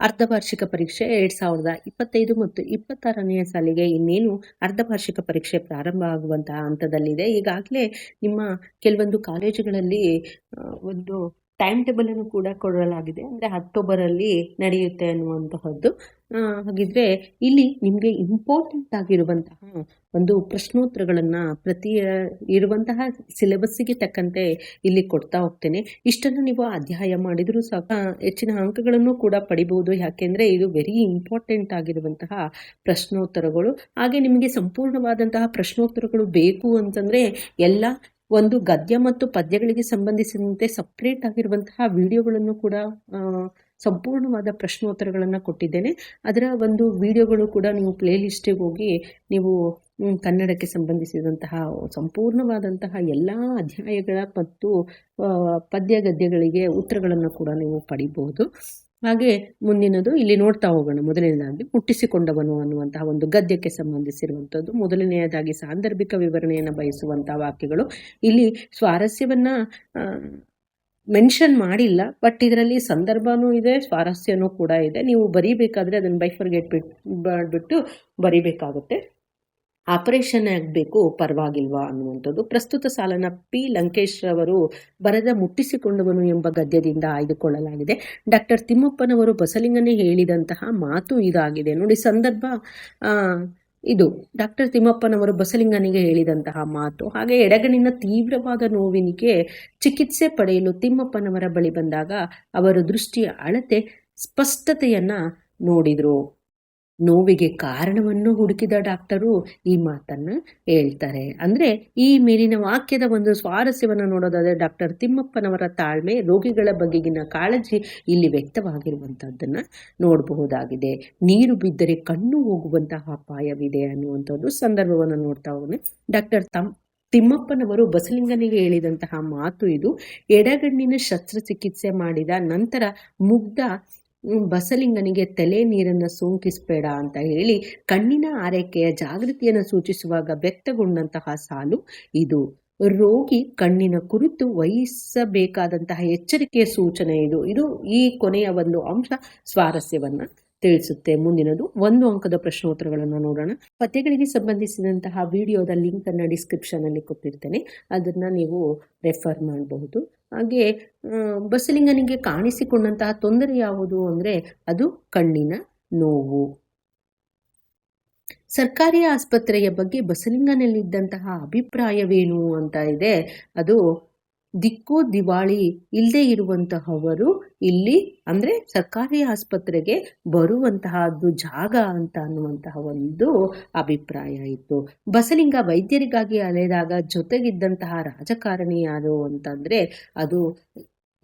ಅರ್ಧವಾರ್ಷಿಕ ಪರೀಕ್ಷೆ ಎರಡ್ ಸಾವಿರದ ಇಪ್ಪತ್ತೈದು ಮತ್ತು ಇಪ್ಪತ್ತಾರನೆಯ ಸಾಲಿಗೆ ಇನ್ನೇನು ಅರ್ಧವಾರ್ಷಿಕ ಪರೀಕ್ಷೆ ಪ್ರಾರಂಭ ಆಗುವಂತಹ ಹಂತದಲ್ಲಿದೆ. ಈಗಾಗಲೇ ನಿಮ್ಮ ಕೆಲವೊಂದು ಕಾಲೇಜುಗಳಲ್ಲಿ ಒಂದು ಟೈಮ್ ಟೇಬಲ್ ಅನ್ನು ಕೂಡ ಕೊಡಲಾಗಿದೆ. ಅಂದರೆ ಅಕ್ಟೋಬರಲ್ಲಿ ನಡೆಯುತ್ತೆ ಅನ್ನುವಂತಹದ್ದು. ಹಾಗಿದ್ರೆ ಇಲ್ಲಿ ನಿಮಗೆ ಇಂಪಾರ್ಟೆಂಟ್ ಆಗಿರುವಂತಹ ಒಂದು ಪ್ರಶ್ನೋತ್ತರಗಳನ್ನು ಪ್ರತಿ, ಇರುವಂತಹ ಸಿಲೆಬಸ್ಸಿಗೆ ತಕ್ಕಂತೆ ಇಲ್ಲಿ ಕೊಡ್ತಾ ಹೋಗ್ತೇನೆ. ಇಷ್ಟನ್ನು ನೀವು ಅಧ್ಯಾಯ ಮಾಡಿದರೂ ಸಹ ಹೆಚ್ಚಿನ ಅಂಕಗಳನ್ನು ಕೂಡ ಪಡಿಬಹುದು ಯಾಕೆಂದ್ರೆ ಇದು ವೆರಿ ಇಂಪಾರ್ಟೆಂಟ್ ಆಗಿರುವಂತಹ ಪ್ರಶ್ನೋತ್ತರಗಳು. ಹಾಗೆ ನಿಮಗೆ ಸಂಪೂರ್ಣವಾದಂತಹ ಪ್ರಶ್ನೋತ್ತರಗಳು ಬೇಕು ಅಂತಂದ್ರೆ ಎಲ್ಲ ಒಂದು ಗದ್ಯ ಮತ್ತು ಪದ್ಯಗಳಿಗೆ ಸಂಬಂಧಿಸಿದಂತೆ ಸಪ್ರೇಟ್ ಆಗಿರುವಂತಹ ವಿಡಿಯೋಗಳನ್ನು ಕೂಡ ಸಂಪೂರ್ಣವಾದ ಪ್ರಶ್ನೋತ್ತರಗಳನ್ನು ಕೊಟ್ಟಿದ್ದೇನೆ. ಅದರ ಒಂದು ವಿಡಿಯೋಗಳು ಕೂಡ ನೀವು ಪ್ಲೇ ಲಿಸ್ಟಿಗೆ ಹೋಗಿ ನೀವು ಕನ್ನಡಕ್ಕೆ ಸಂಬಂಧಿಸಿದಂತಹ ಸಂಪೂರ್ಣವಾದಂತಹ ಎಲ್ಲ ಅಧ್ಯಾಯಗಳ ಮತ್ತು ಪದ್ಯ ಗದ್ಯಗಳಿಗೆ ಉತ್ತರಗಳನ್ನು ಕೂಡ ನೀವು ಪಡಿಬಹುದು. ಹಾಗೆ ಮುಂದಿನದು ಇಲ್ಲಿ ನೋಡ್ತಾ ಹೋಗೋಣ. ಮೊದಲನೇದಾಗಿ ಮುಟ್ಟಿಸಿಕೊಂಡವನು ಅನ್ನುವಂತಹ ಒಂದು ಗದ್ಯಕ್ಕೆ ಸಂಬಂಧಿಸಿರುವಂಥದ್ದು. ಮೊದಲನೆಯದಾಗಿ ಸಾಂದರ್ಭಿಕ ವಿವರಣೆಯನ್ನು ಬಯಸುವಂತಹ ವಾಕ್ಯಗಳು. ಇಲ್ಲಿ ಸ್ವಾರಸ್ಯವನ್ನ ಮೆನ್ಷನ್ ಮಾಡಿಲ್ಲ, ಬಟ್ ಇದರಲ್ಲಿ ಸಂದರ್ಭನೂ ಇದೆ, ಸ್ವಾರಸ್ಯನೂ ಕೂಡ ಇದೆ. ನೀವು ಬರೀಬೇಕಾದ್ರೆ ಅದನ್ನು ಬೈಫರ್ಗೆಟ್ ಬಿಟ್ಟು ಮಾಡಿಬಿಟ್ಟು ಬರಿಬೇಕಾಗುತ್ತೆ. ಆಪರೇಷನ್ ಆಗಬೇಕು, ಪರವಾಗಿಲ್ವಾ ಅನ್ನುವಂಥದ್ದು. ಪ್ರಸ್ತುತ ಸಾಲನ ಪಿ. ಲಂಕೇಶ್ ಅವರು ಬರೆದ ಮುಟ್ಟಿಸಿಕೊಂಡವನು ಎಂಬ ಗದ್ಯದಿಂದ ಆಯ್ದುಕೊಳ್ಳಲಾಗಿದೆ. ಡಾಕ್ಟರ್ ತಿಮ್ಮಪ್ಪನವರು ಬಸಲಿಂಗನೇ ಹೇಳಿದಂತಹ ಮಾತು ಇದಾಗಿದೆ. ನೋಡಿ, ಸಂದರ್ಭ ಇದು. ಡಾಕ್ಟರ್ ತಿಮ್ಮಪ್ಪನವರು ಬಸಲಿಂಗನಿಗೆ ಹೇಳಿದಂತಹ ಮಾತು. ಹಾಗೆ ಎಡಗಣಿನ ತೀವ್ರವಾದ ನೋವಿನಿಗೆ ಚಿಕಿತ್ಸೆ ಪಡೆಯಲು ತಿಮ್ಮಪ್ಪನವರ ಬಳಿ ಬಂದಾಗ ಅವರ ದೃಷ್ಟಿಯ ಅಳತೆ ಸ್ಪಷ್ಟತೆಯನ್ನ ನೋಡಿದ್ರು. ನೋವಿಗೆ ಕಾರಣವನ್ನು ಹುಡುಕಿದ ಡಾಕ್ಟರು ಈ ಮಾತನ್ನ ಹೇಳ್ತಾರೆ. ಅಂದ್ರೆ ಈ ಮೇಲಿನ ವಾಕ್ಯದ ಒಂದು ಸ್ವಾರಸ್ಯವನ್ನು ನೋಡೋದಾದ್ರೆ ಡಾಕ್ಟರ್ ತಿಮ್ಮಪ್ಪನವರ ತಾಳ್ಮೆ, ರೋಗಿಗಳ ಬಗೆಗಿನ ಕಾಳಜಿ ಇಲ್ಲಿ ವ್ಯಕ್ತವಾಗಿರುವಂತಹದ್ದನ್ನ ನೋಡಬಹುದಾಗಿದೆ. ನೀರು ಬಿದ್ದರೆ ಕಣ್ಣು ಹೋಗುವಂತಹ ಅಪಾಯವಿದೆ ಅನ್ನುವಂಥದ್ದು ಸಂದರ್ಭವನ್ನು ನೋಡ್ತಾ ಹೋಗೋಣ. ಡಾಕ್ಟರ್ ತಮ್, ತಿಮ್ಮಪ್ಪನವರು ಬಸಲಿಂಗನಿಗೆ ಹೇಳಿದಂತಹ ಮಾತು ಇದು, ಎಡಗಣ್ಣಿನ ಶಸ್ತ್ರಚಿಕಿತ್ಸೆ ಮಾಡಿದ ನಂತರ ಮುಗ್ಧ ಬಸಲಿಂಗನಿಗೆ ತಲೆ ನೀರನ್ನು ಸೋಂಕಿಸಬೇಡ ಅಂತ ಹೇಳಿ ಕಣ್ಣಿನ ಆರೈಕೆಯ ಜಾಗೃತಿಯನ್ನು ಸೂಚಿಸುವಾಗ ವ್ಯಕ್ತಗೊಂಡಂತಹ ಸಾಲು ಇದು. ರೋಗಿ ಕಣ್ಣಿನ ಕುರಿತು ವಹಿಸಬೇಕಾದಂತಹ ಎಚ್ಚರಿಕೆಯ ಸೂಚನೆ ಇದು. ಇದು ಈ ಕೊನೆಯ ಒಂದು ಅಂಶ ಸ್ವಾರಸ್ಯವನ್ನ ತಿಳಿಸುತ್ತೆ ಮುಂದಿನದು. ಒಂದು ಅಂಕದ ಪ್ರಶ್ನೋತ್ತರಗಳನ್ನು ನೋಡೋಣ. ಪದ್ಯಗಳಿಗೆ ಸಂಬಂಧಿಸಿದಂತಹ ವಿಡಿಯೋದ ಲಿಂಕ್ ಅನ್ನ ಡಿಸ್ಕ್ರಿಪ್ಷನ್ ಅಲ್ಲಿ ಕೊಟ್ಟಿರ್ತೇನೆ. ಅದನ್ನ ನೀವು ರೆಫರ್ ಮಾಡಬಹುದು. ಹಾಗೆ ಬಸಲಿಂಗನಿಗೆ ಕಾಣಿಸಿಕೊಂಡಂತಹ ತೊಂದರೆ ಯಾವುದು ಅಂದ್ರೆ ಅದು ಕಣ್ಣಿನ ನೋವು. ಸರ್ಕಾರಿ ಆಸ್ಪತ್ರೆಯ ಬಗ್ಗೆ ಬಸಲಿಂಗನಲ್ಲಿದ್ದಂತಹ ಅಭಿಪ್ರಾಯವೇನು ಅಂತ ಇದೆ. ಅದು ದಿಕ್ಕು ದಿವಾಳಿ ಇಲ್ಲದೆ ಇರುವಂತಹವರು ಇಲ್ಲಿ ಅಂದ್ರೆ ಸರ್ಕಾರಿ ಆಸ್ಪತ್ರೆಗೆ ಬರುವಂತಹದ್ದು ಜಾಗ ಅಂತ ಅನ್ನುವಂತಹ ಒಂದು ಅಭಿಪ್ರಾಯ ಇತ್ತು. ಬಸಲಿಂಗ ವೈದ್ಯರಿಗಾಗಿ ಅಲೆದಾಗ ಜೊತೆಗಿದ್ದಂತಹ ರಾಜಕಾರಣಿ ಯಾರು ಅಂತಂದರೆ ಅದು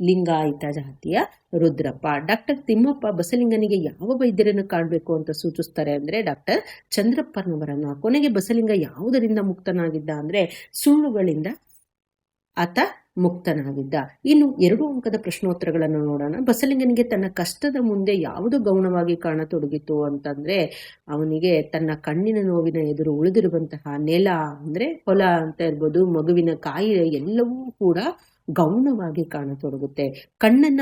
ಲಿಂಗಾಯತ ಜಾತಿಯ ರುದ್ರಪ್ಪ. ಡಾಕ್ಟರ್ ತಿಮ್ಮಪ್ಪ ಬಸಲಿಂಗನಿಗೆ ಯಾವ ವೈದ್ಯರನ್ನು ಕಾಣಬೇಕು ಅಂತ ಸೂಚಿಸ್ತಾರೆ ಅಂದ್ರೆ ಡಾಕ್ಟರ್ ಚಂದ್ರಪ್ಪನವರನ್ನು. ಕೊನೆಗೆ ಬಸಲಿಂಗ ಯಾವುದರಿಂದ ಮುಕ್ತನಾಗಿದ್ದ ಅಂದ್ರೆ ಸುಳ್ಳುಗಳಿಂದ ಆತ ಮುಕ್ತನಾಗಿದ್ದ. ಇನ್ನು ಎರಡು ಅಂಕದ ಪ್ರಶ್ನೋತ್ತರಗಳನ್ನು ನೋಡೋಣ. ಬಸಲಿಂಗನಿಗೆ ತನ್ನ ಕಷ್ಟದ ಮುಂದೆ ಯಾವುದು ಗೌಣವಾಗಿ ಕಾಣತೊಡಗಿತು ಅಂತಂದ್ರೆ, ಅವನಿಗೆ ತನ್ನ ಕಣ್ಣಿನ ನೋವಿನ ಎದುರು ಉಳಿದಿರುವಂತಹ ನೆಲ ಅಂದ್ರೆ ಹೊಲ ಅಂತ ಇರ್ಬೋದು, ಮಗುವಿನ ಕಾಯಿಲೆ ಎಲ್ಲವೂ ಕೂಡ ಗೌಣವಾಗಿ ಕಾಣತೊಡಗುತ್ತೆ. ಕಣ್ಣನ್ನ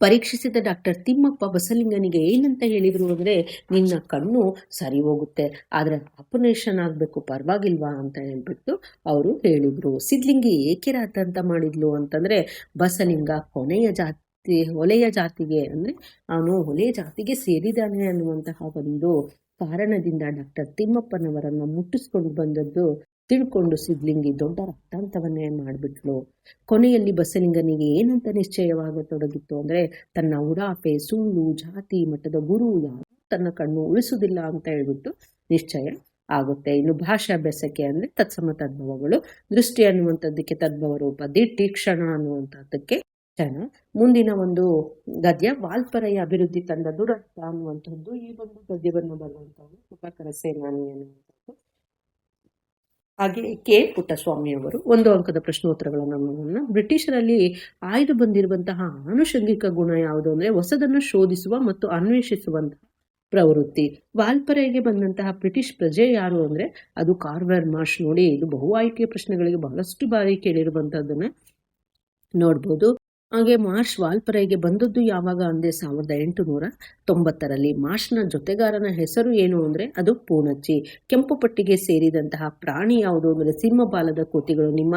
ಪರೀಕ್ಷಿಸಿದ ಡಾಕ್ಟರ್ ತಿಮ್ಮಪ್ಪ ಬಸಲಿಂಗನಿಗೆ ಏನಂತ ಹೇಳಿದ್ರು ಅಂದರೆ, ನಿನ್ನ ಕಣ್ಣು ಸರಿ ಹೋಗುತ್ತೆ, ಆದರೆ ಆಪರೇಷನ್ ಆಗಬೇಕು, ಪರವಾಗಿಲ್ವಾ ಅಂತ ಹೇಳ್ಬಿಟ್ಟು ಅವರು ಹೇಳಿದ್ರು. ಸಿದ್ಲಿಂಗಿ ಏಕೆ ರಾತಂತ ಮಾಡಿದ್ಲು ಅಂತಂದ್ರೆ, ಬಸಲಿಂಗ ಕೊನೆಯ ಜಾತಿ ಹೊಲೆಯ ಜಾತಿಗೆ ಅಂದ್ರೆ, ಅವನು ಹೊಲೆಯ ಜಾತಿಗೆ ಸೇರಿದಾನೆ ಅನ್ನುವಂತಹ ಒಂದು ಕಾರಣದಿಂದ ಡಾಕ್ಟರ್ ತಿಮ್ಮಪ್ಪನವರನ್ನ ಮುಟ್ಟಿಸ್ಕೊಂಡು ಬಂದದ್ದು ತಿಳ್ಕೊಂಡು ಸಿದ್ಲಿಂಗಿ ದೊಡ್ಡ ರಕ್ತಾಂತವನ್ನೇ ಮಾಡಿಬಿಟ್ಲು. ಕೊನೆಯಲ್ಲಿ ಬಸಲಿಂಗನಿಗೆ ಏನಂತ ನಿಶ್ಚಯವಾಗತೊಡಗಿತ್ತು ಅಂದ್ರೆ, ತನ್ನ ಉಡಾಪೆ ಸುಳ್ಳು, ಜಾತಿ ಮಟ್ಟದ ಗುರು ಯಾರು ತನ್ನ ಕಣ್ಣು ಉಳಿಸುವುದಿಲ್ಲ ಅಂತ ಹೇಳ್ಬಿಟ್ಟು ನಿಶ್ಚಯ ಆಗುತ್ತೆ. ಇನ್ನು ಭಾಷಾಭ್ಯಾಸಕ್ಕೆ ಅಂದ್ರೆ ತತ್ಸಮ ತದ್ಭವಗಳು, ದೃಷ್ಟಿ ಅನ್ನುವಂಥದ್ದಕ್ಕೆ ತದ್ಭವ ರೂಪ ಕ್ಷಣ ಅನ್ನುವಂಥದ್ದಕ್ಕೆ ಕ್ಷಣ. ಮುಂದಿನ ಒಂದು ಗದ್ಯ, ವಾಲ್ಪರೆಯ ಅಭಿವೃದ್ಧಿ ತಂದ ದುರಂತ ಅನ್ನುವಂಥದ್ದು ಈ ಒಂದು ಗದ್ಯವನ್ನು ಕೃಪಾಕರ ಸೇನಾನಿ ಅನ್ನುವಂಥದ್ದು. ಹಾಗೆ ಕೆ ಪುಟ್ಟಸ್ವಾಮಿಯವರು ಒಂದು ಅಂಕದ ಪ್ರಶ್ನೋತ್ತರಗಳನ್ನು ಬ್ರಿಟಿಷರಲ್ಲಿ ಆಯ್ದು ಬಂದಿರುವಂತಹ ಆನುಷಂಗಿಕ ಗುಣ ಯಾವುದು ಅಂದ್ರೆ ಹೊಸದನ್ನು ಶೋಧಿಸುವ ಮತ್ತು ಅನ್ವೇಷಿಸುವಂತಹ ಪ್ರವೃತ್ತಿ. ವಾಲ್ಪರೆಗೆ ಬಂದಂತಹ ಬ್ರಿಟಿಷ್ ಪ್ರಜೆ ಯಾರು ಅಂದ್ರೆ ಅದು ಕಾರ್ವರ್ ಮಾರ್ಷ್ ನೋಡಿ ಇದು ಬಹು ಆಯ್ಕೆಯ ಪ್ರಶ್ನೆಗಳಿಗೆ ಬಹಳಷ್ಟು ಬಾರಿ ಕೇಳಿರುವಂಥದ್ದನ್ನು ನೋಡ್ಬೋದು. ಹಾಗೆ ಮಾರ್ಷ್ ವಾಲ್ಪರೈಗೆ ಬಂದದ್ದು ಯಾವಾಗ ಅಂದರೆ ಸಾವಿರದ ಎಂಟುನೂರ ತೊಂಬತ್ತರಲ್ಲಿ. ಮಾರ್ಷ್ನ ಜೊತೆಗಾರನ ಹೆಸರು ಏನು ಅಂದರೆ ಅದು ಪೂಣಚ್ಚಿ. ಕೆಂಪು ಪಟ್ಟಿಗೆ ಸೇರಿದಂತಹ ಪ್ರಾಣಿ ಯಾವುದು ಅಂದರೆ ಸಿಂಹಬಾಲದ ಕೋತಿಗಳು. ನಿಮ್ಮ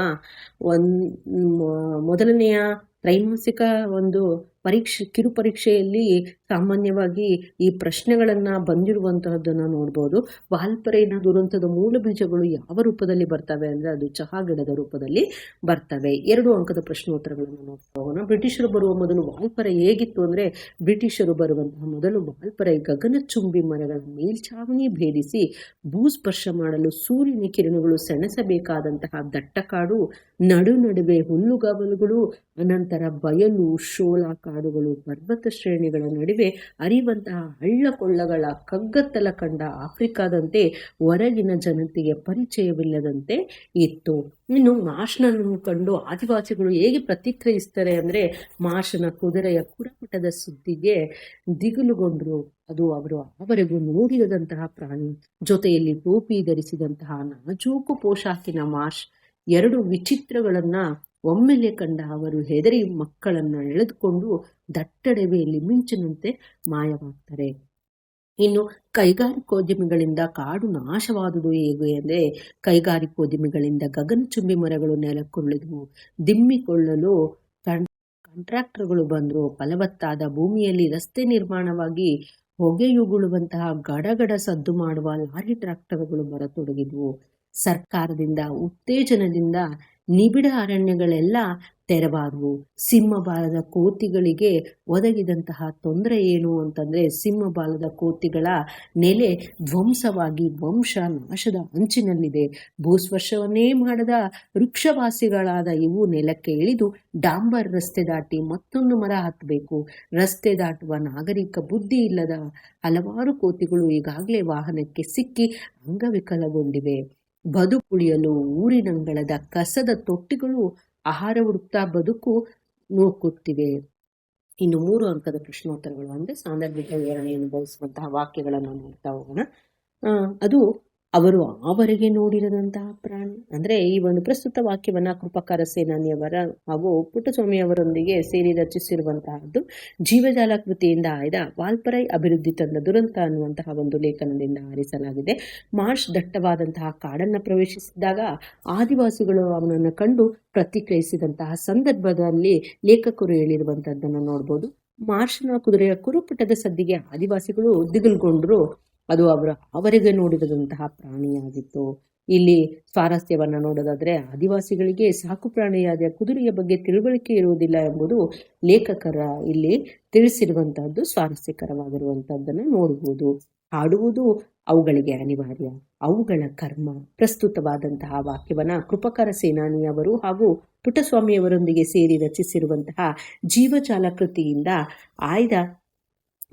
ಒಂದು ಮೊದಲನೆಯ ತ್ರೈಮಾಸಿಕ ಒಂದು ಪರೀಕ್ಷೆ, ಕಿರುಪರೀಕ್ಷೆಯಲ್ಲಿ ಸಾಮಾನ್ಯವಾಗಿ ಈ ಪ್ರಶ್ನೆಗಳನ್ನು ಬಂದಿರುವಂತಹದ್ದನ್ನು ನೋಡ್ಬೋದು. ವಾಲ್ಪರೇನ ದುರಂತದ ಮೂಲ ಬೀಜಗಳು ಯಾವ ರೂಪದಲ್ಲಿ ಬರ್ತವೆ ಅಂದರೆ ಅದು ಚಹಾ ಗಿಡದ ರೂಪದಲ್ಲಿ ಬರ್ತವೆ. ಎರಡು ಅಂಕದ ಪ್ರಶ್ನೋತ್ತರಗಳನ್ನು ನೋಡ್ತಾ ಬ್ರಿಟಿಷರು ಬರುವ ಮೊದಲು ವಾಲ್ಪರೆ ಹೇಗಿತ್ತು ಅಂದರೆ ಬ್ರಿಟಿಷರು ಬರುವಂತಹ ಮೊದಲು ವಾಲ್ಪರೆ ಗಗನಚುಂಬಿ ಮರಗಳ ಮೇಲ್ಛಾವಣಿ ಭೇದಿಸಿ ಭೂಸ್ಪರ್ಶ ಮಾಡಲು ಸೂರ್ಯನ ಕಿರಣಗಳು ಸೆಣಸಬೇಕಾದಂತಹ ದಟ್ಟಕಾಡು, ನಡು ನಡುವೆ ಹುಲ್ಲುಗಾವಲುಗಳು, ಅನಂತರ ಬಯಲು ಶೋಲ ಕಾಡುಗಳು, ಪರ್ವತ ಶ್ರೇಣಿಗಳ ನಡುವೆ ಅರಿವಂತಹ ಹಳ್ಳ ಕೊಳ್ಳಗಳ ಕಗ್ಗತ್ತಲ ಕಂಡ ಆಫ್ರಿಕಾದಂತೆ ಹೊರಗಿನ ಜನತೆಗೆ ಪರಿಚಯವಿಲ್ಲದಂತೆ ಇತ್ತು. ಇನ್ನು ಮಾಷ್ನನ್ನು ಕಂಡು ಆದಿವಾಸಿಗಳು ಹೇಗೆ ಪ್ರತಿಕ್ರಿಯಿಸ್ತಾರೆ ಅಂದರೆ ಮಾರ್ಷನ ಕುದುರೆಯ ಕುರಪಟದ ಸುದ್ದಿಗೆ ದಿಗುಲುಗೊಂಡ್ರು. ಅದು ಅವರು ಆವರೆಗೂ ನೋಡಿರದಂತಹ ಪ್ರಾಣಿ. ಜೊತೆಯಲ್ಲಿ ಟೋಪಿ ಧರಿಸಿದಂತಹ ನಾಜೂಕು ಪೋಷಾಕಿನ ಮಾರ್ಷ್ ಎರಡು ವಿಚಿತ್ರಗಳನ್ನ ಒಮ್ಮೆಲೆ ಕಂಡ ಅವರು ಹೆದರಿ ಮಕ್ಕಳನ್ನು ಎಳೆದುಕೊಂಡು ದಟ್ಟಡವೆಯಲ್ಲಿ ಮಿಂಚಿನಂತೆ ಮಾಯವಾಗ್ತಾರೆ. ಇನ್ನು ಕೈಗಾರಿಕೋದ್ಯಮಿಗಳಿಂದ ಕಾಡು ನಾಶವಾದುದು ಹೇಗೆ ಅಂದರೆ, ಕೈಗಾರಿಕೋದ್ಯಮಿಗಳಿಂದ ಗಗನಚುಂಬಿ ಮರಗಳು ನೆಲಕೊಳ್ಳಿದವು ದಿಮ್ಮಿಕೊಳ್ಳಲು ಕಾಂಟ್ರಾಕ್ಟರ್ಗಳು ಬಂದರು. ಫಲವತ್ತಾದ ಭೂಮಿಯಲ್ಲಿ ರಸ್ತೆ ನಿರ್ಮಾಣವಾಗಿ ಹೊಗೆಯುಗುಳುವಂತಹ ಗಡಗಡ ಸದ್ದು ಮಾಡುವ ಲಾರಿ ಟ್ರ್ಯಾಕ್ಟರ್ಗಳು ಬರತೊಡಗಿದವು. ಸರ್ಕಾರದಿಂದ ಉತ್ತೇಜನದಿಂದ ನಿಬಿಡ ಅರಣ್ಯಗಳೆಲ್ಲ ತೆರವಾದವು. ಸಿಂಹಬಾಲದ ಕೋತಿಗಳಿಗೆ ಒದಗಿದಂತಹ ತೊಂದರೆ ಏನು ಅಂತಂದರೆ, ಸಿಂಹಬಾಲದ ಕೋತಿಗಳ ನೆಲೆ ಧ್ವಂಸವಾಗಿ ವಂಶ ನಾಶದ ಅಂಚಿನಲ್ಲಿದೆ. ಭೂಸ್ಪರ್ಶವನ್ನೇ ಮಾಡದ ವೃಕ್ಷವಾಸಿಗಳಾದ ಇವು ನೆಲಕ್ಕೆ ಇಳಿದು ಡಾಂಬರ್ ರಸ್ತೆ ದಾಟಿ ಮತ್ತೊಂದು ಮರ ಹತ್ತಬೇಕು ರಸ್ತೆ ದಾಟುವ ನಾಗರಿಕ ಬುದ್ಧಿ ಇಲ್ಲದ ಹಲವಾರು ಕೋತಿಗಳು ಈಗಾಗಲೇ ವಾಹನಕ್ಕೆ ಸಿಕ್ಕಿ ಅಂಗವಿಕಲಗೊಂಡಿವೆ. ಬದುಕುಳಿಯಲು ಊರಿನಂಗಳದ ಕಸದ ತೊಟ್ಟಿಗಳು ಆಹಾರ ಹುಡುಕ್ತಾ ಬದುಕು ನೂಕುತ್ತಿವೆ. ಇನ್ನು ಮೂರು ಅಂಕದ ಪ್ರಶ್ನೋತ್ತರಗಳು ಅಂದರೆ ಸಾಂದರ್ಭಿಕ ವಿವರಣೆಯನ್ನು ಬಯಸುವಂತಹ ವಾಕ್ಯಗಳನ್ನು ನೋಡ್ತಾ ಹೋಗೋಣ. ಅದು ಅವರು ಆವರೆಗೆ ನೋಡಿರದಂತಹ ಪ್ರಾಣಿ. ಅಂದರೆ ಈ ಒಂದು ಪ್ರಸ್ತುತ ವಾಕ್ಯವನ್ನ ಕೃಪಕಾರ ಸೇನಾನಿಯವರ ಹಾಗೂ ಪುಟ್ಟಸ್ವಾಮಿಯವರೊಂದಿಗೆ ಸೇರಿ ರಚಿಸಿರುವಂತಹದ್ದು ಜೀವಜಾಲ ಕೃತಿಯಿಂದ ಆಯ್ದ ವಾಲ್ಪರೈ ಅಭಿವೃದ್ಧಿ ತಂದ ದುರಂತ ಅನ್ನುವಂತಹ ಒಂದು ಲೇಖನದಿಂದ ಆರಿಸಲಾಗಿದೆ. ಮಾರ್ಷ್ ದಟ್ಟವಾದಂತಹ ಕಾಡನ್ನು ಪ್ರವೇಶಿಸಿದಾಗ ಆದಿವಾಸಿಗಳು ಅವನನ್ನು ಕಂಡು ಪ್ರತಿಕ್ರಿಯಿಸಿದಂತಹ ಸಂದರ್ಭದಲ್ಲಿ ಲೇಖಕರು ಹೇಳಿರುವಂತಹದ್ದನ್ನು ನೋಡ್ಬೋದು. ಮಾರ್ಷನ ಕುದುರೆಯ ಕುರುಪುಟದ ಸದ್ದಿಗೆ ಆದಿವಾಸಿಗಳು ದಿಗುಲ್ಗೊಂಡ್ರು. ಅದು ಅವರ, ಅವರಿಗೆ ನೋಡಿದಂತಹ ಪ್ರಾಣಿಯಾಗಿತ್ತು. ಇಲ್ಲಿ ಸ್ವಾರಸ್ಯವನ್ನು ನೋಡೋದಾದ್ರೆ ಆದಿವಾಸಿಗಳಿಗೆ ಸಾಕು ಪ್ರಾಣಿಯಾದ ಕುದುರೆಯ ಬಗ್ಗೆ ತಿಳುವಳಿಕೆ ಇರುವುದಿಲ್ಲ ಎಂಬುದು ಲೇಖಕರ ಇಲ್ಲಿ ತಿಳಿಸಿರುವಂತಹದ್ದು, ಸ್ವಾರಸ್ಯಕರವಾಗಿರುವಂತಹದ್ದನ್ನು ನೋಡಬಹುದು ಹಾಡುವುದು ಅವುಗಳಿಗೆ ಅನಿವಾರ್ಯ. ಅವುಗಳ ಕರ್ಮ, ಪ್ರಸ್ತುತವಾದಂತಹ ವಾಕ್ಯವನ್ನ ಕೃಪಕರ ಸೇನಾನಿಯವರು ಹಾಗೂ ಪುಟ್ಟಸ್ವಾಮಿಯವರೊಂದಿಗೆ ಸೇರಿ ರಚಿಸಿರುವಂತಹ ಜೀವಜಾಲ ಕೃತಿಯಿಂದ ಆಯ್ದ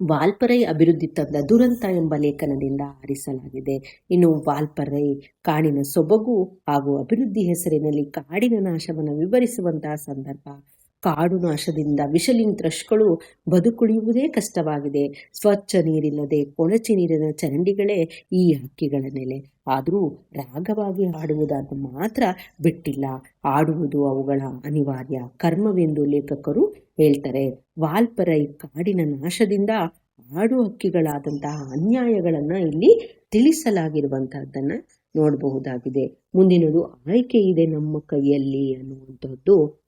ವಾಲ್ಪರೈ ಅಭಿವೃದ್ಧಿ ತಂದ ದುರಂತ ಎಂಬ ಲೇಖನದಿಂದ ಆರಿಸಲಾಗಿದೆ. ಇನ್ನು ವಾಲ್ಪರೈ ಕಾಡಿನ ಸೊಬಗು ಹಾಗೂ ಅಭಿವೃದ್ಧಿ ಹೆಸರಿನಲ್ಲಿ ಕಾಡಿನ ನಾಶವನ್ನು ವಿವರಿಸುವಂತಹ ಸಂದರ್ಭ ಕಾಡು ನಾಶದಿಂದ ವಿಷಲಿಂಗ್ ತ್ರಶ್ಗಳು ಬದುಕುಳಿಯುವುದೇ ಕಷ್ಟವಾಗಿದೆ. ಸ್ವಚ್ಛ ನೀರಿಲ್ಲದೆ ಕೊಳಚೆ ನೀರಿನ ಚರಂಡಿಗಳೇ ಈ ಹಕ್ಕಿಗಳ ನೆಲೆ. ಆದರೂ ರಾಗವಾಗಿ ಹಾಡುವುದನ್ನು ಮಾತ್ರ ಬಿಟ್ಟಿಲ್ಲ. ಆಡುವುದು ಅವುಗಳ ಅನಿವಾರ್ಯ. ಕರ್ಮವೆಂದು ಲೇಖಕರು ಹೇಳ್ತಾರೆ. ವಾಲ್ಪರೈ ಕಾಡಿನ ನಾಶದಿಂದ ಆಡು ಹಕ್ಕಿಗಳಾದಂತಹ ಅನ್ಯಾಯಗಳನ್ನು ಇಲ್ಲಿ ತಿಳಿಸಲಾಗಿರುವಂತಹದ್ದನ್ನ ನೋಡಬಹುದಾಗಿದೆ. ಮುಂದಿನದು, ಆಯ್ಕೆ ಇದೆ ನಮ್ಮ ಕೈಯಲ್ಲಿ ಅನ್ನುವಂಥದ್ದು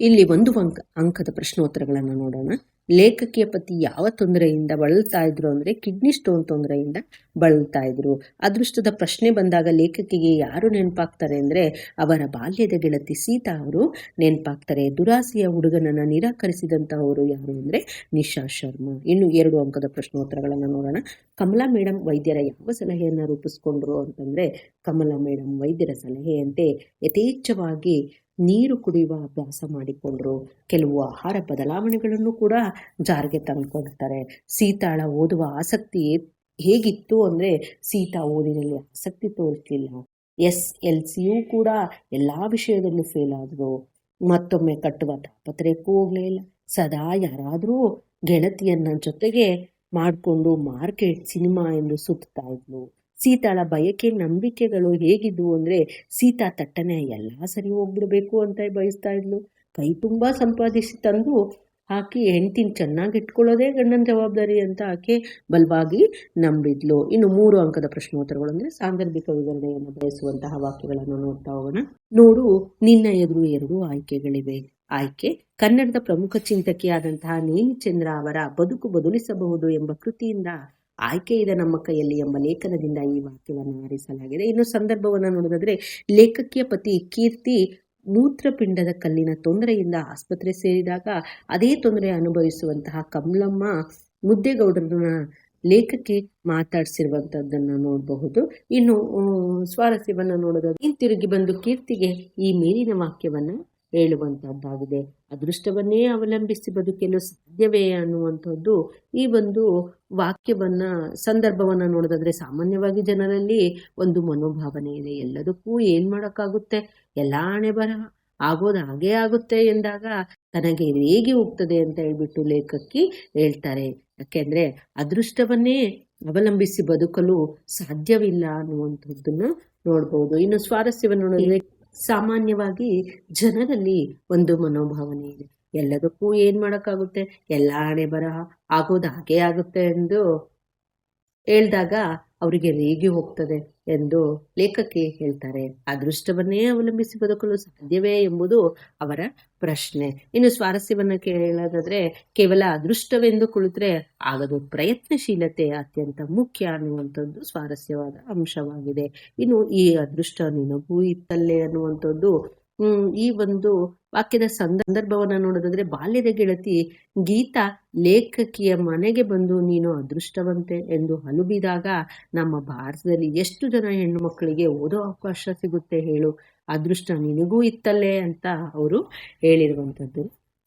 ಇಲ್ಲಿ ಒಂದು ಅಂಕ, ಅಂಕದ ಪ್ರಶ್ನೋತ್ತರಗಳನ್ನು ನೋಡೋಣ. ಲೇಖಕಿಯ ಪತಿ ಯಾವ ತೊಂದರೆಯಿಂದ ಬಳಲ್ತಾ ಇದ್ರು ಅಂದ್ರೆ ಕಿಡ್ನಿ ಸ್ಟೋನ್ ತೊಂದರೆಯಿಂದ ಬಳಲ್ತಾ ಇದ್ರು. ಅದೃಷ್ಟದ ಪ್ರಶ್ನೆ ಬಂದಾಗ ಲೇಖಕಿಗೆ ಯಾರು ನೆನಪಾಗ್ತಾರೆ ಅಂದ್ರೆ ಅವರ ಬಾಲ್ಯದ ಗೆಳತಿ ಸೀತಾ ಅವರು. ನೆನಪಾಗ್ತಾರೆ ದುರಾಸೆಯ ಹುಡುಗನನ್ನ ನಿರಾಕರಿಸಿದಂತಹವರು ಯಾರು ಅಂದ್ರೆ ನಿಶಾ ಶರ್ಮಾ. ಇನ್ನು ಎರಡು ಅಂಕದ ಪ್ರಶ್ನೋತ್ತರಗಳನ್ನು ನೋಡೋಣ. ಕಮಲಾ ಮೇಡಮ್ ವೈದ್ಯರ ಯಾವ ಸಲಹೆಯನ್ನ ರೂಪಿಸ್ಕೊಂಡ್ರು ಅಂತಂದ್ರೆ, ಕಮಲಾ ಮೇಡಮ್ ವೈದ್ಯರ ಸಲಹೆಯಂತೆ ಯಥೇಚ್ಛವಾಗಿ ನೀರು ಕುಡಿಯುವ ಅಭ್ಯಾಸ ಮಾಡಿಕೊಂಡ್ರು. ಕೆಲವು ಆಹಾರ ಬದಲಾವಣೆಗಳನ್ನು ಕೂಡ ಜಾರಿಗೆ ತಂದುಕೊಂಡಿರ್ತಾರೆ ಸೀತಾಳ ಓದುವ ಆಸಕ್ತಿ ಹೇಗಿತ್ತು ಅಂದರೆ ಸೀತಾ ಓದಿನಲ್ಲಿ ಆಸಕ್ತಿ ತೋರಿಸಲಿಲ್ಲ. ಎಸ್ ಎಲ್ ಸಿಯೂ ಕೂಡ ಎಲ್ಲ ವಿಷಯದಲ್ಲೂ ಫೇಲ್ ಆದರು ಮತ್ತೊಮ್ಮೆ ಕಟ್ಟುವ ತಾಪತ್ರಯಕ್ಕೂ ಹೋಗಲೇ ಇಲ್ಲ. ಸದಾ ಯಾರಾದರೂ ಗೆಳತಿಯನ್ನ ಜೊತೆಗೆ ಮಾಡಿಕೊಂಡು ಮಾರ್ಕೆಟ್ ಸಿನಿಮಾ ಎಂದು ಸುತ್ತಾ ಇದ್ಲು. ಸೀತಾಳ ಬಯಕೆ ನಂಬಿಕೆಗಳು ಹೇಗಿದ್ವು ಅಂದರೆ, ಸೀತಾ ತಟ್ಟನೆ ಎಲ್ಲ ಸರಿ ಹೋಗ್ಬಿಡ್ಬೇಕು ಅಂತ ಬಯಸ್ತಾ ಇದ್ಲು. ಕೈ ತುಂಬ ಸಂಪಾದಿಸಿ ತಂದು ಆಕೆ ಹೆಂಡ್ತಿನ ಚೆನ್ನಾಗಿ ಇಟ್ಕೊಳ್ಳೋದೇ ಗಂಡನ ಜವಾಬ್ದಾರಿ ಅಂತ ಆಕೆ ಬಲವಾಗಿ ನಂಬಿದ್ಲು. ಇನ್ನು ಮೂರು ಅಂಕದ ಪ್ರಶ್ನೋತ್ತರಗಳು ಅಂದರೆ ಸಾಂದರ್ಭಿಕ ವಿವರಣೆಯನ್ನು ಬಯಸುವಂತಹ ವಾಕ್ಯಗಳನ್ನು ನೋಡ್ತಾ ಹೋಗೋಣ. ನೋಡು, ನಿನ್ನ ಎದುರು ಎರಡು ಆಯ್ಕೆಗಳಿವೆ. ಆಯ್ಕೆ, ಕನ್ನಡದ ಪ್ರಮುಖ ಚಿಂತಕಿಯಾದಂತಹ ನೇಮಿಚಂದ್ರ ಅವರ ಬದುಕು ಬದಲಿಸಬಹುದು ಎಂಬ ಕೃತಿಯಿಂದ ಆಯ್ಕೆ ಇದೆ ನಮ್ಮ ಕೈಯಲ್ಲಿ ಎಂಬ ಲೇಖನದಿಂದ ಈ ವಾಕ್ಯವನ್ನು ಆರಿಸಲಾಗಿದೆ. ಇನ್ನು ಸಂದರ್ಭವನ್ನು ನೋಡೋದಾದ್ರೆ ಲೇಖಕಿಯ ಪತಿ ಕೀರ್ತಿ ಮೂತ್ರಪಿಂಡದ ಕಲ್ಲಿನ ತೊಂದರೆಯಿಂದ ಆಸ್ಪತ್ರೆ ಸೇರಿದಾಗ ಅದೇ ತೊಂದರೆ ಅನುಭವಿಸುವಂತಹ ಕಮಲಮ್ಮ ಮುದ್ದೇಗೌಡರನ್ನ ಲೇಖಕಿ ಮಾತಾಡಿಸಿರುವಂತದ್ದನ್ನ ನೋಡಬಹುದು. ಇನ್ನು ಸ್ವಾರಸ್ಯವನ್ನು ನೋಡೋದಾದ್ರೆ, ಹಿಂತಿರುಗಿ ಬಂದು ಕೀರ್ತಿಗೆ ಈ ಮೇಲಿನ ವಾಕ್ಯವನ್ನ ಹೇಳುವಂತಹದ್ದಾಗಿದೆ. ಅದೃಷ್ಟವನ್ನೇ ಅವಲಂಬಿಸಿ ಬದುಕಲು ಸಾಧ್ಯವೇ ಅನ್ನುವಂಥದ್ದು ಈ ಒಂದು ವಾಕ್ಯವನ್ನ, ಸಂದರ್ಭವನ್ನ ನೋಡೋದಾದ್ರೆ ಸಾಮಾನ್ಯವಾಗಿ ಜನರಲ್ಲಿ ಒಂದು ಮನೋಭಾವನೆ ಇದೆ. ಎಲ್ಲದಕ್ಕೂ ಏನ್ ಮಾಡೋಕ್ಕಾಗುತ್ತೆ? ಎಲ್ಲ ಹಣೆ ಬರ ಆಗೋದು ಹಾಗೇ ಆಗುತ್ತೆ ಎಂದಾಗ ತನಗೆ ಹೇಗೆ ಹೋಗ್ತದೆ ಅಂತ ಹೇಳ್ಬಿಟ್ಟು ಲೇಖಕಿ ಹೇಳ್ತಾರೆ. ಯಾಕೆಂದ್ರೆ ಅದೃಷ್ಟವನ್ನೇ ಅವಲಂಬಿಸಿ ಬದುಕಲು ಸಾಧ್ಯವಿಲ್ಲ ಅನ್ನುವಂಥದ್ದನ್ನ ನೋಡ್ಬೋದು. ಇನ್ನು ಸ್ವಾರಸ್ಯವನ್ನು ನೋಡಿದ್ರೆ ಸಾಮಾನ್ಯವಾಗಿ ಜನರಲ್ಲಿ ಒಂದು ಮನೋಭಾವನೆ ಇದೆ. ಎಲ್ಲದಕ್ಕೂ ಏನ್ ಮಾಡೋಕ್ಕಾಗುತ್ತೆ? ಎಲ್ಲ ಹಣೆ ಬರಹ ಆಗೋದು ಹಾಗೆ ಆಗುತ್ತೆ ಎಂದು ಹೇಳ್ದಾಗ ಅವರಿಗೆ ರೇಗಿ ಹೋಗ್ತದೆ. ಎಂದು ಲೇಖಕಿ ಹೇಳ್ತಾರೆ. ಅದೃಷ್ಟವನ್ನೇ ಅವಲಂಬಿಸಿ ಬದುಕಲು ಸಾಧ್ಯವೇ ಎಂಬುದು ಅವರ ಪ್ರಶ್ನೆ. ಇನ್ನು ಸ್ವಾರಸ್ಯವನ್ನು ಕೇಳೋದಾದ್ರೆ ಕೇವಲ ಅದೃಷ್ಟವೆಂದು ಕುಳಿತರೆ ಆಗದು. ಪ್ರಯತ್ನಶೀಲತೆ ಅತ್ಯಂತ ಮುಖ್ಯ ಅನ್ನುವಂಥದ್ದು ಸ್ವಾರಸ್ಯವಾದ ಅಂಶವಾಗಿದೆ. ಇನ್ನು ಈ ಅದೃಷ್ಟ ನಿನಗೂ ಇತ್ತಲ್ಲೇ ಅನ್ನುವಂಥದ್ದು ಈ ಒಂದು ವಾಕ್ಯದ ಸಂದರ್ಭವನ್ನ ನೋಡೋದಾದ್ರೆ, ಬಾಲ್ಯದ ಗೆಳತಿ ಗೀತಾ ಲೇಖಕಿಯ ಮನೆಗೆ ಬಂದು, ನೀನು ಅದೃಷ್ಟವಂತೆ ಎಂದು ಹಲುಬಿದಾಗ ನಮ್ಮ ಭಾರತದಲ್ಲಿ ಎಷ್ಟು ಜನ ಹೆಣ್ಣು ಮಕ್ಕಳಿಗೆ ಓದೋ ಅವಕಾಶ ಸಿಗುತ್ತೆ ಹೇಳು. ಅದೃಷ್ಟ ನಿನಗೂ ಇತ್ತಲ್ಲೇ ಅಂತ ಅವರು ಹೇಳಿರುವಂಥದ್ದು.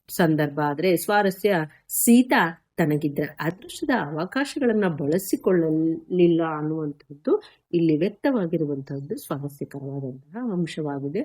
ಸಂದರ್ಭ ಆದ್ರೆ, ಸ್ವಾರಸ್ಯ ಸೀತಾ ತನಗಿದ್ದ ಅದೃಷ್ಟದ ಅವಕಾಶಗಳನ್ನ ಬಳಸಿಕೊಳ್ಳಲಿಲ್ಲ ಅನ್ನುವಂಥದ್ದು ಇಲ್ಲಿ ವ್ಯಕ್ತವಾಗಿರುವಂತಹದ್ದು ಸ್ವಾರಸ್ಯಕರವಾದಂತಹ ಅಂಶವಾಗಿದೆ.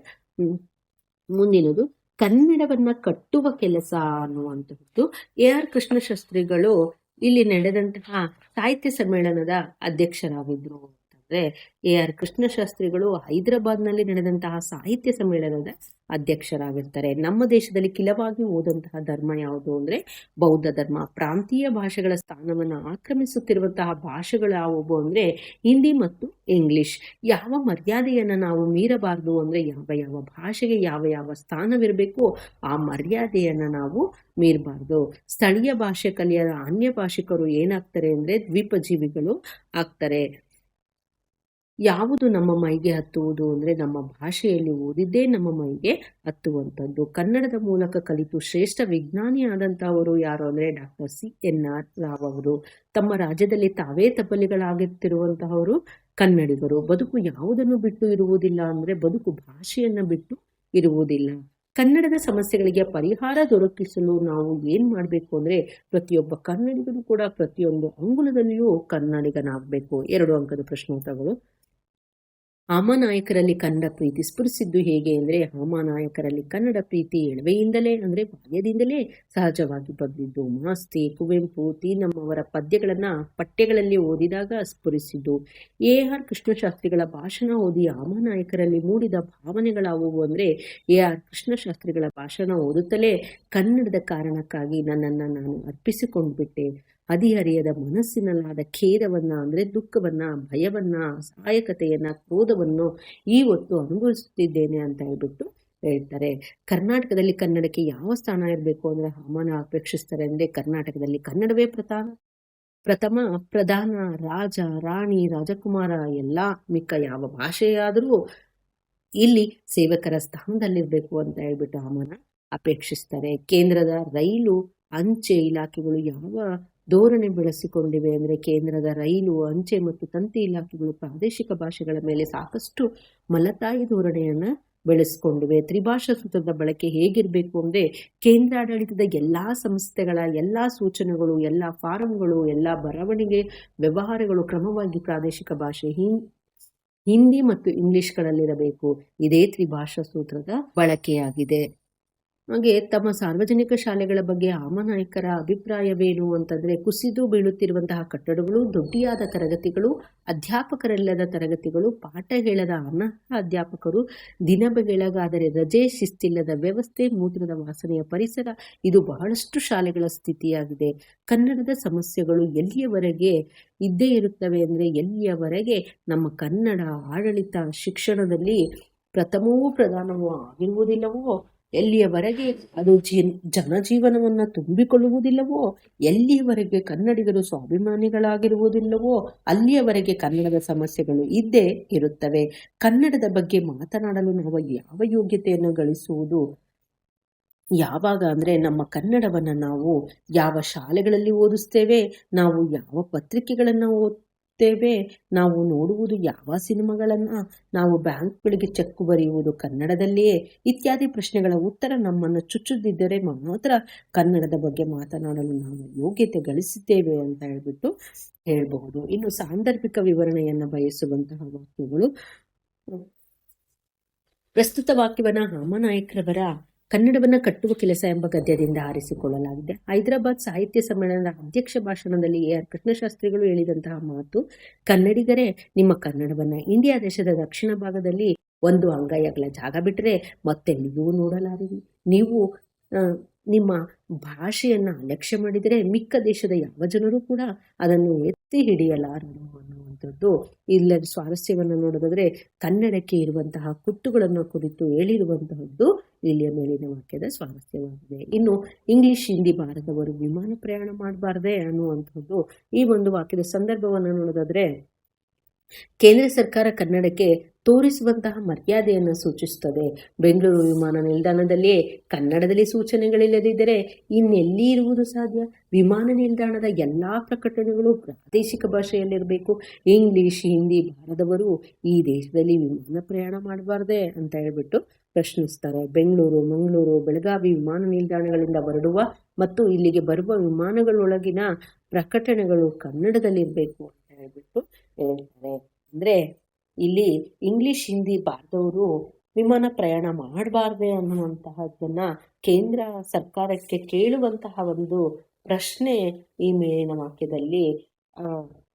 ಮುಂದಿನದು ಕನ್ನಡವನ್ನ ಕಟ್ಟುವ ಕೆಲಸ ಅನ್ನುವಂಥದ್ದು ಎ ಆರ್ ಕೃಷ್ಣಶಾಸ್ತ್ರಿಗಳು ಇಲ್ಲಿ ನಡೆದಂತಹ ಸಾಹಿತ್ಯ ಸಮ್ಮೇಳನದ ಅಧ್ಯಕ್ಷರಾಗಿದ್ರು. ಅಂತಂದ್ರೆ ಎ ಆರ್ ಕೃಷ್ಣಶಾಸ್ತ್ರಿಗಳು ಹೈದರಾಬಾದ್ನಲ್ಲಿ ನಡೆದಂತಹ ಸಾಹಿತ್ಯ ಸಮ್ಮೇಳನದ ಅಧ್ಯಕ್ಷರಾಗಿರ್ತಾರೆ. ನಮ್ಮ ದೇಶದಲ್ಲಿ ಕಿಲವಾಗಿ ಓದಂತಹ ಧರ್ಮ ಯಾವುದು ಅಂದ್ರೆ ಬೌದ್ಧ ಧರ್ಮ. ಪ್ರಾಂತೀಯ ಭಾಷೆಗಳ ಸ್ಥಾನವನ್ನು ಆಕ್ರಮಿಸುತ್ತಿರುವಂತಹ ಭಾಷೆಗಳು ಯಾವುವು ಅಂದ್ರೆ ಹಿಂದಿ ಮತ್ತು ಇಂಗ್ಲಿಷ್. ಯಾವ ಮರ್ಯಾದೆಯನ್ನು ನಾವು ಮೀರಬಾರದು ಅಂದ್ರೆ ಯಾವ ಯಾವ ಭಾಷೆಗೆ ಯಾವ ಯಾವ ಸ್ಥಾನವಿರಬೇಕು ಆ ಮರ್ಯಾದೆಯನ್ನು ನಾವು ಮೀರಬಾರ್ದು. ಸ್ಥಳೀಯ ಭಾಷೆ ಕಲಿಯದ ಅನ್ಯ ಭಾಷಿಕರು ಏನಾಗ್ತಾರೆ ಅಂದ್ರೆ ದ್ವೀಪಜೀವಿಗಳು ಆಗ್ತಾರೆ. ಯಾವುದು ನಮ್ಮ ಮೈಗೆ ಹತ್ತುವುದು ಅಂದರೆ ನಮ್ಮ ಭಾಷೆಯಲ್ಲಿ ಓದಿದ್ದೇ ನಮ್ಮ ಮೈಗೆ ಹತ್ತುವಂಥದ್ದು. ಕನ್ನಡದ ಮೂಲಕ ಕಲಿತು ಶ್ರೇಷ್ಠ ವಿಜ್ಞಾನಿ ಆದಂಥವರು ಯಾರು ಅಂದರೆ doctor C N R Rao ಅವರು. ತಮ್ಮ ರಾಜ್ಯದಲ್ಲಿ ತಾವೇ ತಬ್ಬಲಿಗಳಾಗುತ್ತಿರುವಂತಹವರು ಕನ್ನಡಿಗರು. ಬದುಕು ಯಾವುದನ್ನು ಬಿಟ್ಟು ಇರುವುದಿಲ್ಲ ಅಂದರೆ ಬದುಕು ಭಾಷೆಯನ್ನು ಬಿಟ್ಟು ಇರುವುದಿಲ್ಲ. ಕನ್ನಡದ ಸಮಸ್ಯೆಗಳಿಗೆ ಪರಿಹಾರ ದೊರಕಿಸಲು ನಾವು ಏನು ಮಾಡಬೇಕು ಅಂದ್ರೆ ಪ್ರತಿಯೊಬ್ಬ ಕನ್ನಡಿಗರು ಕೂಡ ಪ್ರತಿಯೊಂದು ಅಂಗುಲದಲ್ಲಿಯೂ ಕನ್ನಡಿಗನಾಗಬೇಕು. ಎರಡು ಅಂಕದ ಪ್ರಶ್ನೋತ್ತರಗಳು. ನಾಯಕರಲ್ಲಿ ಕನ್ನಡ ಪ್ರೀತಿ ಸ್ಫುರಿಸಿದ್ದು ಹೇಗೆ ಅಂದರೆ ನಾಯಕರಲ್ಲಿ ಕನ್ನಡ ಪ್ರೀತಿ ಎಳವೆಯಿಂದಲೇ ಅಂದರೆ ಬಾಲ್ಯದಿಂದಲೇ ಸಹಜವಾಗಿ ಬಂದಿದ್ದು. ಮಾಸ್ತಿ, ಕುವೆಂಪು, ತೀನಮ್ಮವರ ಪದ್ಯಗಳನ್ನು ಪಠ್ಯಗಳಲ್ಲಿ ಓದಿದಾಗ ಸ್ಫುರಿಸಿದ್ದು. ಎ ಆರ್ ಕೃಷ್ಣಶಾಸ್ತ್ರಿಗಳ ಭಾಷಣ ಓದಿ ನಾಯಕರಲ್ಲಿ ಮೂಡಿದ ಭಾವನೆಗಳಾವುವು ಅಂದರೆ ಎ ಆರ್ ಕೃಷ್ಣಶಾಸ್ತ್ರಿಗಳ ಭಾಷಣ ಓದುತ್ತಲೇ ಕನ್ನಡದ ಕಾರಣಕ್ಕಾಗಿ ನನ್ನನ್ನು ನಾನು ಅರ್ಪಿಸಿಕೊಂಡು ಬಿಟ್ಟೆ ಹದಿಹರಿಯದ ಮನಸ್ಸಿನಲ್ಲಾದ ಖೇದವನ್ನ ಅಂದ್ರೆ ದುಃಖವನ್ನ, ಭಯವನ್ನ, ಸಹಾಯಕತೆಯನ್ನ, ಕ್ರೋಧವನ್ನು ಈ ಹೊತ್ತು ಅನುಭವಿಸುತ್ತಿದ್ದೇನೆ ಅಂತ ಹೇಳ್ಬಿಟ್ಟು ಹೇಳ್ತಾರೆ. ಕರ್ನಾಟಕದಲ್ಲಿ ಕನ್ನಡಕ್ಕೆ ಯಾವ ಸ್ಥಾನ ಇರಬೇಕು ಅಂದ್ರೆ ಹವಾಮಾನ ಅಪೇಕ್ಷಿಸ್ತಾರೆ ಅಂದ್ರೆ ಕರ್ನಾಟಕದಲ್ಲಿ ಕನ್ನಡವೇ ಪ್ರಧಾನ. ಪ್ರಥಮ ಪ್ರಧಾನ, ರಾಜ, ರಾಣಿ, ರಾಜಕುಮಾರ ಎಲ್ಲ ಮಿಕ್ಕ ಯಾವ ಭಾಷೆಯಾದರೂ ಇಲ್ಲಿ ಸೇವಕರ ಸ್ಥಾನದಲ್ಲಿರಬೇಕು ಅಂತ ಹೇಳ್ಬಿಟ್ಟು ಹವಾಮಾನ ಅಪೇಕ್ಷಿಸ್ತಾರೆ. ಕೇಂದ್ರದ ರೈಲು, ಅಂಚೆ ಇಲಾಖೆಗಳು ಯಾವ ಧೋರಣೆ ಬೆಳೆಸಿಕೊಂಡಿವೆ ಅಂದರೆ ಕೇಂದ್ರದ ರೈಲು, ಅಂಚೆ ಮತ್ತು ತಂತಿ ಇಲಾಖೆಗಳು ಪ್ರಾದೇಶಿಕ ಭಾಷೆಗಳ ಮೇಲೆ ಸಾಕಷ್ಟು ಮಲತಾಯಿ ಧೋರಣೆಯನ್ನು ಬೆಳೆಸ್ಕೊಂಡಿವೆ. ತ್ರಿಭಾಷಾ ಸೂತ್ರದ ಬಳಕೆ ಹೇಗಿರಬೇಕು ಅಂದರೆ ಕೇಂದ್ರಾಡಳಿತದ ಎಲ್ಲ ಸಂಸ್ಥೆಗಳ ಎಲ್ಲ ಸೂಚನೆಗಳು, ಎಲ್ಲ ಫಾರಂಗಳು, ಎಲ್ಲ ಬರವಣಿಗೆ ವ್ಯವಹಾರಗಳು ಕ್ರಮವಾಗಿ ಪ್ರಾದೇಶಿಕ ಭಾಷೆ ಹಿಂದಿ ಮತ್ತು ಇಂಗ್ಲಿಷ್ಗಳಲ್ಲಿರಬೇಕು ಇದೇ ತ್ರಿಭಾಷಾ ಸೂತ್ರದ ಬಳಕೆಯಾಗಿದೆ. ಹಾಗೆ ತಮ್ಮ ಸಾರ್ವಜನಿಕ ಶಾಲೆಗಳ ಬಗ್ಗೆ ಆಮನಾಯಕರ ಅಭಿಪ್ರಾಯವೇನು ಅಂತಂದ್ರೆ, ಕುಸಿದು ಬೀಳುತ್ತಿರುವಂತಹ ಕಟ್ಟಡಗಳು, ದೊಡ್ಡಿಯಾದ ತರಗತಿಗಳು, ಅಧ್ಯಾಪಕರಿಲ್ಲದ ತರಗತಿಗಳು, ಪಾಠ ಹೇಳದ ಅನರ್ಹ ಅಧ್ಯಾಪಕರು ದಿನ ಬೆಳಗಾದರೆ ರಜೆ ಶಿಸ್ತಿಲ್ಲದ ವ್ಯವಸ್ಥೆ ಮೂತ್ರದ ವಾಸನೆಯ ಪರಿಸರ, ಇದು ಬಹಳಷ್ಟು ಶಾಲೆಗಳ ಸ್ಥಿತಿಯಾಗಿದೆ. ಕನ್ನಡದ ಸಮಸ್ಯೆಗಳು ಎಲ್ಲಿಯವರೆಗೆ ಇದ್ದೇ ಇರುತ್ತವೆ ಅಂದರೆ, ಎಲ್ಲಿಯವರೆಗೆ ನಮ್ಮ ಕನ್ನಡ ಆಡಳಿತ ಶಿಕ್ಷಣದಲ್ಲಿ ಪ್ರಥಮವೂ ಪ್ರಧಾನವೂ ಆಗಿರುವುದಿಲ್ಲವೋ ಎಲ್ಲಿಯವರೆಗೆ ಅದು ಜೀ ಜನಜೀವನವನ್ನು ತುಂಬಿಕೊಳ್ಳುವುದಿಲ್ಲವೋ, ಎಲ್ಲಿಯವರೆಗೆ ಕನ್ನಡಿಗರು ಸ್ವಾಭಿಮಾನಿಗಳಾಗಿರುವುದಿಲ್ಲವೋ, ಅಲ್ಲಿಯವರೆಗೆ ಕನ್ನಡದ ಸಮಸ್ಯೆಗಳು ಇದ್ದೇ ಇರುತ್ತವೆ. ಕನ್ನಡದ ಬಗ್ಗೆ ಮಾತನಾಡಲು ನಾವು ಯಾವ ಯೋಗ್ಯತೆಯನ್ನು ಗಳಿಸುವುದು? ಯಾವಾಗ ಅಂದರೆ ನಮ್ಮ ಕನ್ನಡವನ್ನು ನಾವು ಯಾವ ಶಾಲೆಗಳಲ್ಲಿ ಓದಿಸ್ತೇವೆ, ನಾವು ಯಾವ ಪತ್ರಿಕೆಗಳನ್ನು ಓದ್ತೇವೆ ನಾವು ನೋಡುವುದು ಯಾವ ಸಿನಿಮಾಗಳನ್ನು? ನಾವು ಬ್ಯಾಂಕ್ಗಳಿಗೆ ಚೆಕ್ ಬರೆಯುವುದು ಕನ್ನಡದಲ್ಲಿಯೇ? ಇತ್ಯಾದಿ ಪ್ರಶ್ನೆಗಳ ಉತ್ತರ ನಮ್ಮನ್ನು ಚುಚ್ಚುದಿದ್ದರೆ ಮಾತ್ರ ಕನ್ನಡದ ಬಗ್ಗೆ ಮಾತನಾಡಲು ನಾವು ಯೋಗ್ಯತೆ ಗಳಿಸಿದ್ದೇವೆ ಅಂತ ಹೇಳ್ಬಿಟ್ಟು ಹೇಳಬಹುದು. ಇನ್ನು ಸಾಂದರ್ಭಿಕ ವಿವರಣೆಯನ್ನು ಬಯಸುವಂತಹ ವಾಕ್ಯಗಳು. ಪ್ರಸ್ತುತ ವಾಕ್ಯವನ್ನು ರಾಮನಾಯಕರವರ ಕನ್ನಡವನ್ನು ಕಟ್ಟುವ ಕೆಲಸ ಎಂಬ ಗದ್ಯದಿಂದ ಆರಿಸಿಕೊಳ್ಳಲಾಗಿದೆ. ಹೈದರಾಬಾದ್ ಸಾಹಿತ್ಯ ಸಮ್ಮೇಳನದ ಅಧ್ಯಕ್ಷ ಭಾಷಣದಲ್ಲಿ ಎ ಆರ್ ಕೃಷ್ಣಶಾಸ್ತ್ರಿಗಳು ಹೇಳಿದಂತಹ ಮಾತು, ಕನ್ನಡಿಗರೇ, ನಿಮ್ಮ ಕನ್ನಡವನ್ನ ಇಂಡಿಯಾ ದೇಶದ ದಕ್ಷಿಣ ಭಾಗದಲ್ಲಿ ಒಂದು ಅಂಗೈಯಗಲ ಜಾಗ ಬಿಟ್ಟರೆ ನೀವು ನೋಡಲಾರಿರಿ. ನೀವು ನಿಮ್ಮ ಭಾಷೆಯನ್ನು ಅಲಕ್ಷ್ಯ ಮಾಡಿದರೆ ಮಿಕ್ಕ ದೇಶದ ಯಾವ ಜನರು ಕೂಡ ಅದನ್ನು ಎತ್ತಿ ಹಿಡಿಯಲಾರರು. ಅನ್ನುವಂಥದ್ದು ಇಲ್ಲದ ಸ್ವಾರಸ್ಯವನ್ನು ನೋಡೋದಾದ್ರೆ ಕನ್ನಡಕ್ಕೆ ಇರುವಂತಹ ಕುಟ್ಟುಗಳನ್ನು ಕುರಿತು ಹೇಳಿರುವಂತಹದ್ದು ಇಲ್ಲಿಯ ಮೇಲಿನ ವಾಕ್ಯದ ಸ್ವಾರಸ್ಯವಾಗಿದೆ. ಇನ್ನು ಇಂಗ್ಲಿಷ್, ಹಿಂದಿ, ಭಾರತವರು ವಿಮಾನ ಪ್ರಯಾಣ ಮಾಡಬಾರ್ದೆ ಅನ್ನುವಂಥದ್ದು ಈ ಒಂದು ವಾಕ್ಯದ ಸಂದರ್ಭವನ್ನು ನೋಡೋದಾದ್ರೆ ಕೇಂದ್ರ ಸರ್ಕಾರ ಕನ್ನಡಕ್ಕೆ ತೋರಿಸುವಂತಹ ಮರ್ಯಾದೆಯನ್ನು ಸೂಚಿಸುತ್ತದೆ. ಬೆಂಗಳೂರು ವಿಮಾನ ನಿಲ್ದಾಣದಲ್ಲಿಯೇ ಕನ್ನಡದಲ್ಲಿ ಸೂಚನೆಗಳಿಲ್ಲದಿದ್ದರೆ ಇನ್ನೆಲ್ಲಿ ಇರುವುದು ಸಾಧ್ಯ? ವಿಮಾನ ನಿಲ್ದಾಣದ ಎಲ್ಲ ಪ್ರಕಟಣೆಗಳು ಪ್ರಾದೇಶಿಕ ಭಾಷೆಯಲ್ಲಿರಬೇಕು. ಇಂಗ್ಲಿಷ್, ಹಿಂದಿ ಬಾರದವರು ಈ ದೇಶದಲ್ಲಿ ವಿಮಾನ ಪ್ರಯಾಣ ಮಾಡಬಾರ್ದೆ ಅಂತ ಹೇಳ್ಬಿಟ್ಟು ಪ್ರಶ್ನಿಸ್ತಾರೆ. ಬೆಂಗಳೂರು, ಮಂಗಳೂರು, ಬೆಳಗಾವಿ ವಿಮಾನ ನಿಲ್ದಾಣಗಳಿಂದ ಹೊರಡುವ ಮತ್ತು ಇಲ್ಲಿಗೆ ಬರುವ ವಿಮಾನಗಳೊಳಗಿನ ಪ್ರಕಟಣೆಗಳು ಕನ್ನಡದಲ್ಲಿರಬೇಕು ಅಂತ ಹೇಳ್ಬಿಟ್ಟು ಹೇಳ್ತಾರೆ. ಅಂದರೆ ಇಲ್ಲಿ ಇಂಗ್ಲಿಷ್ ಹಿಂದಿ ಬಾರದವರು ವಿಮಾನ ಪ್ರಯಾಣ ಮಾಡಬಾರ್ದೆ ಅನ್ನುವಂತಹದ್ದನ್ನ ಕೇಂದ್ರ ಸರ್ಕಾರಕ್ಕೆ ಕೇಳುವಂತಹ ಒಂದು ಪ್ರಶ್ನೆ ಈ ಮೇಲಿನ ವಾಕ್ಯದಲ್ಲಿ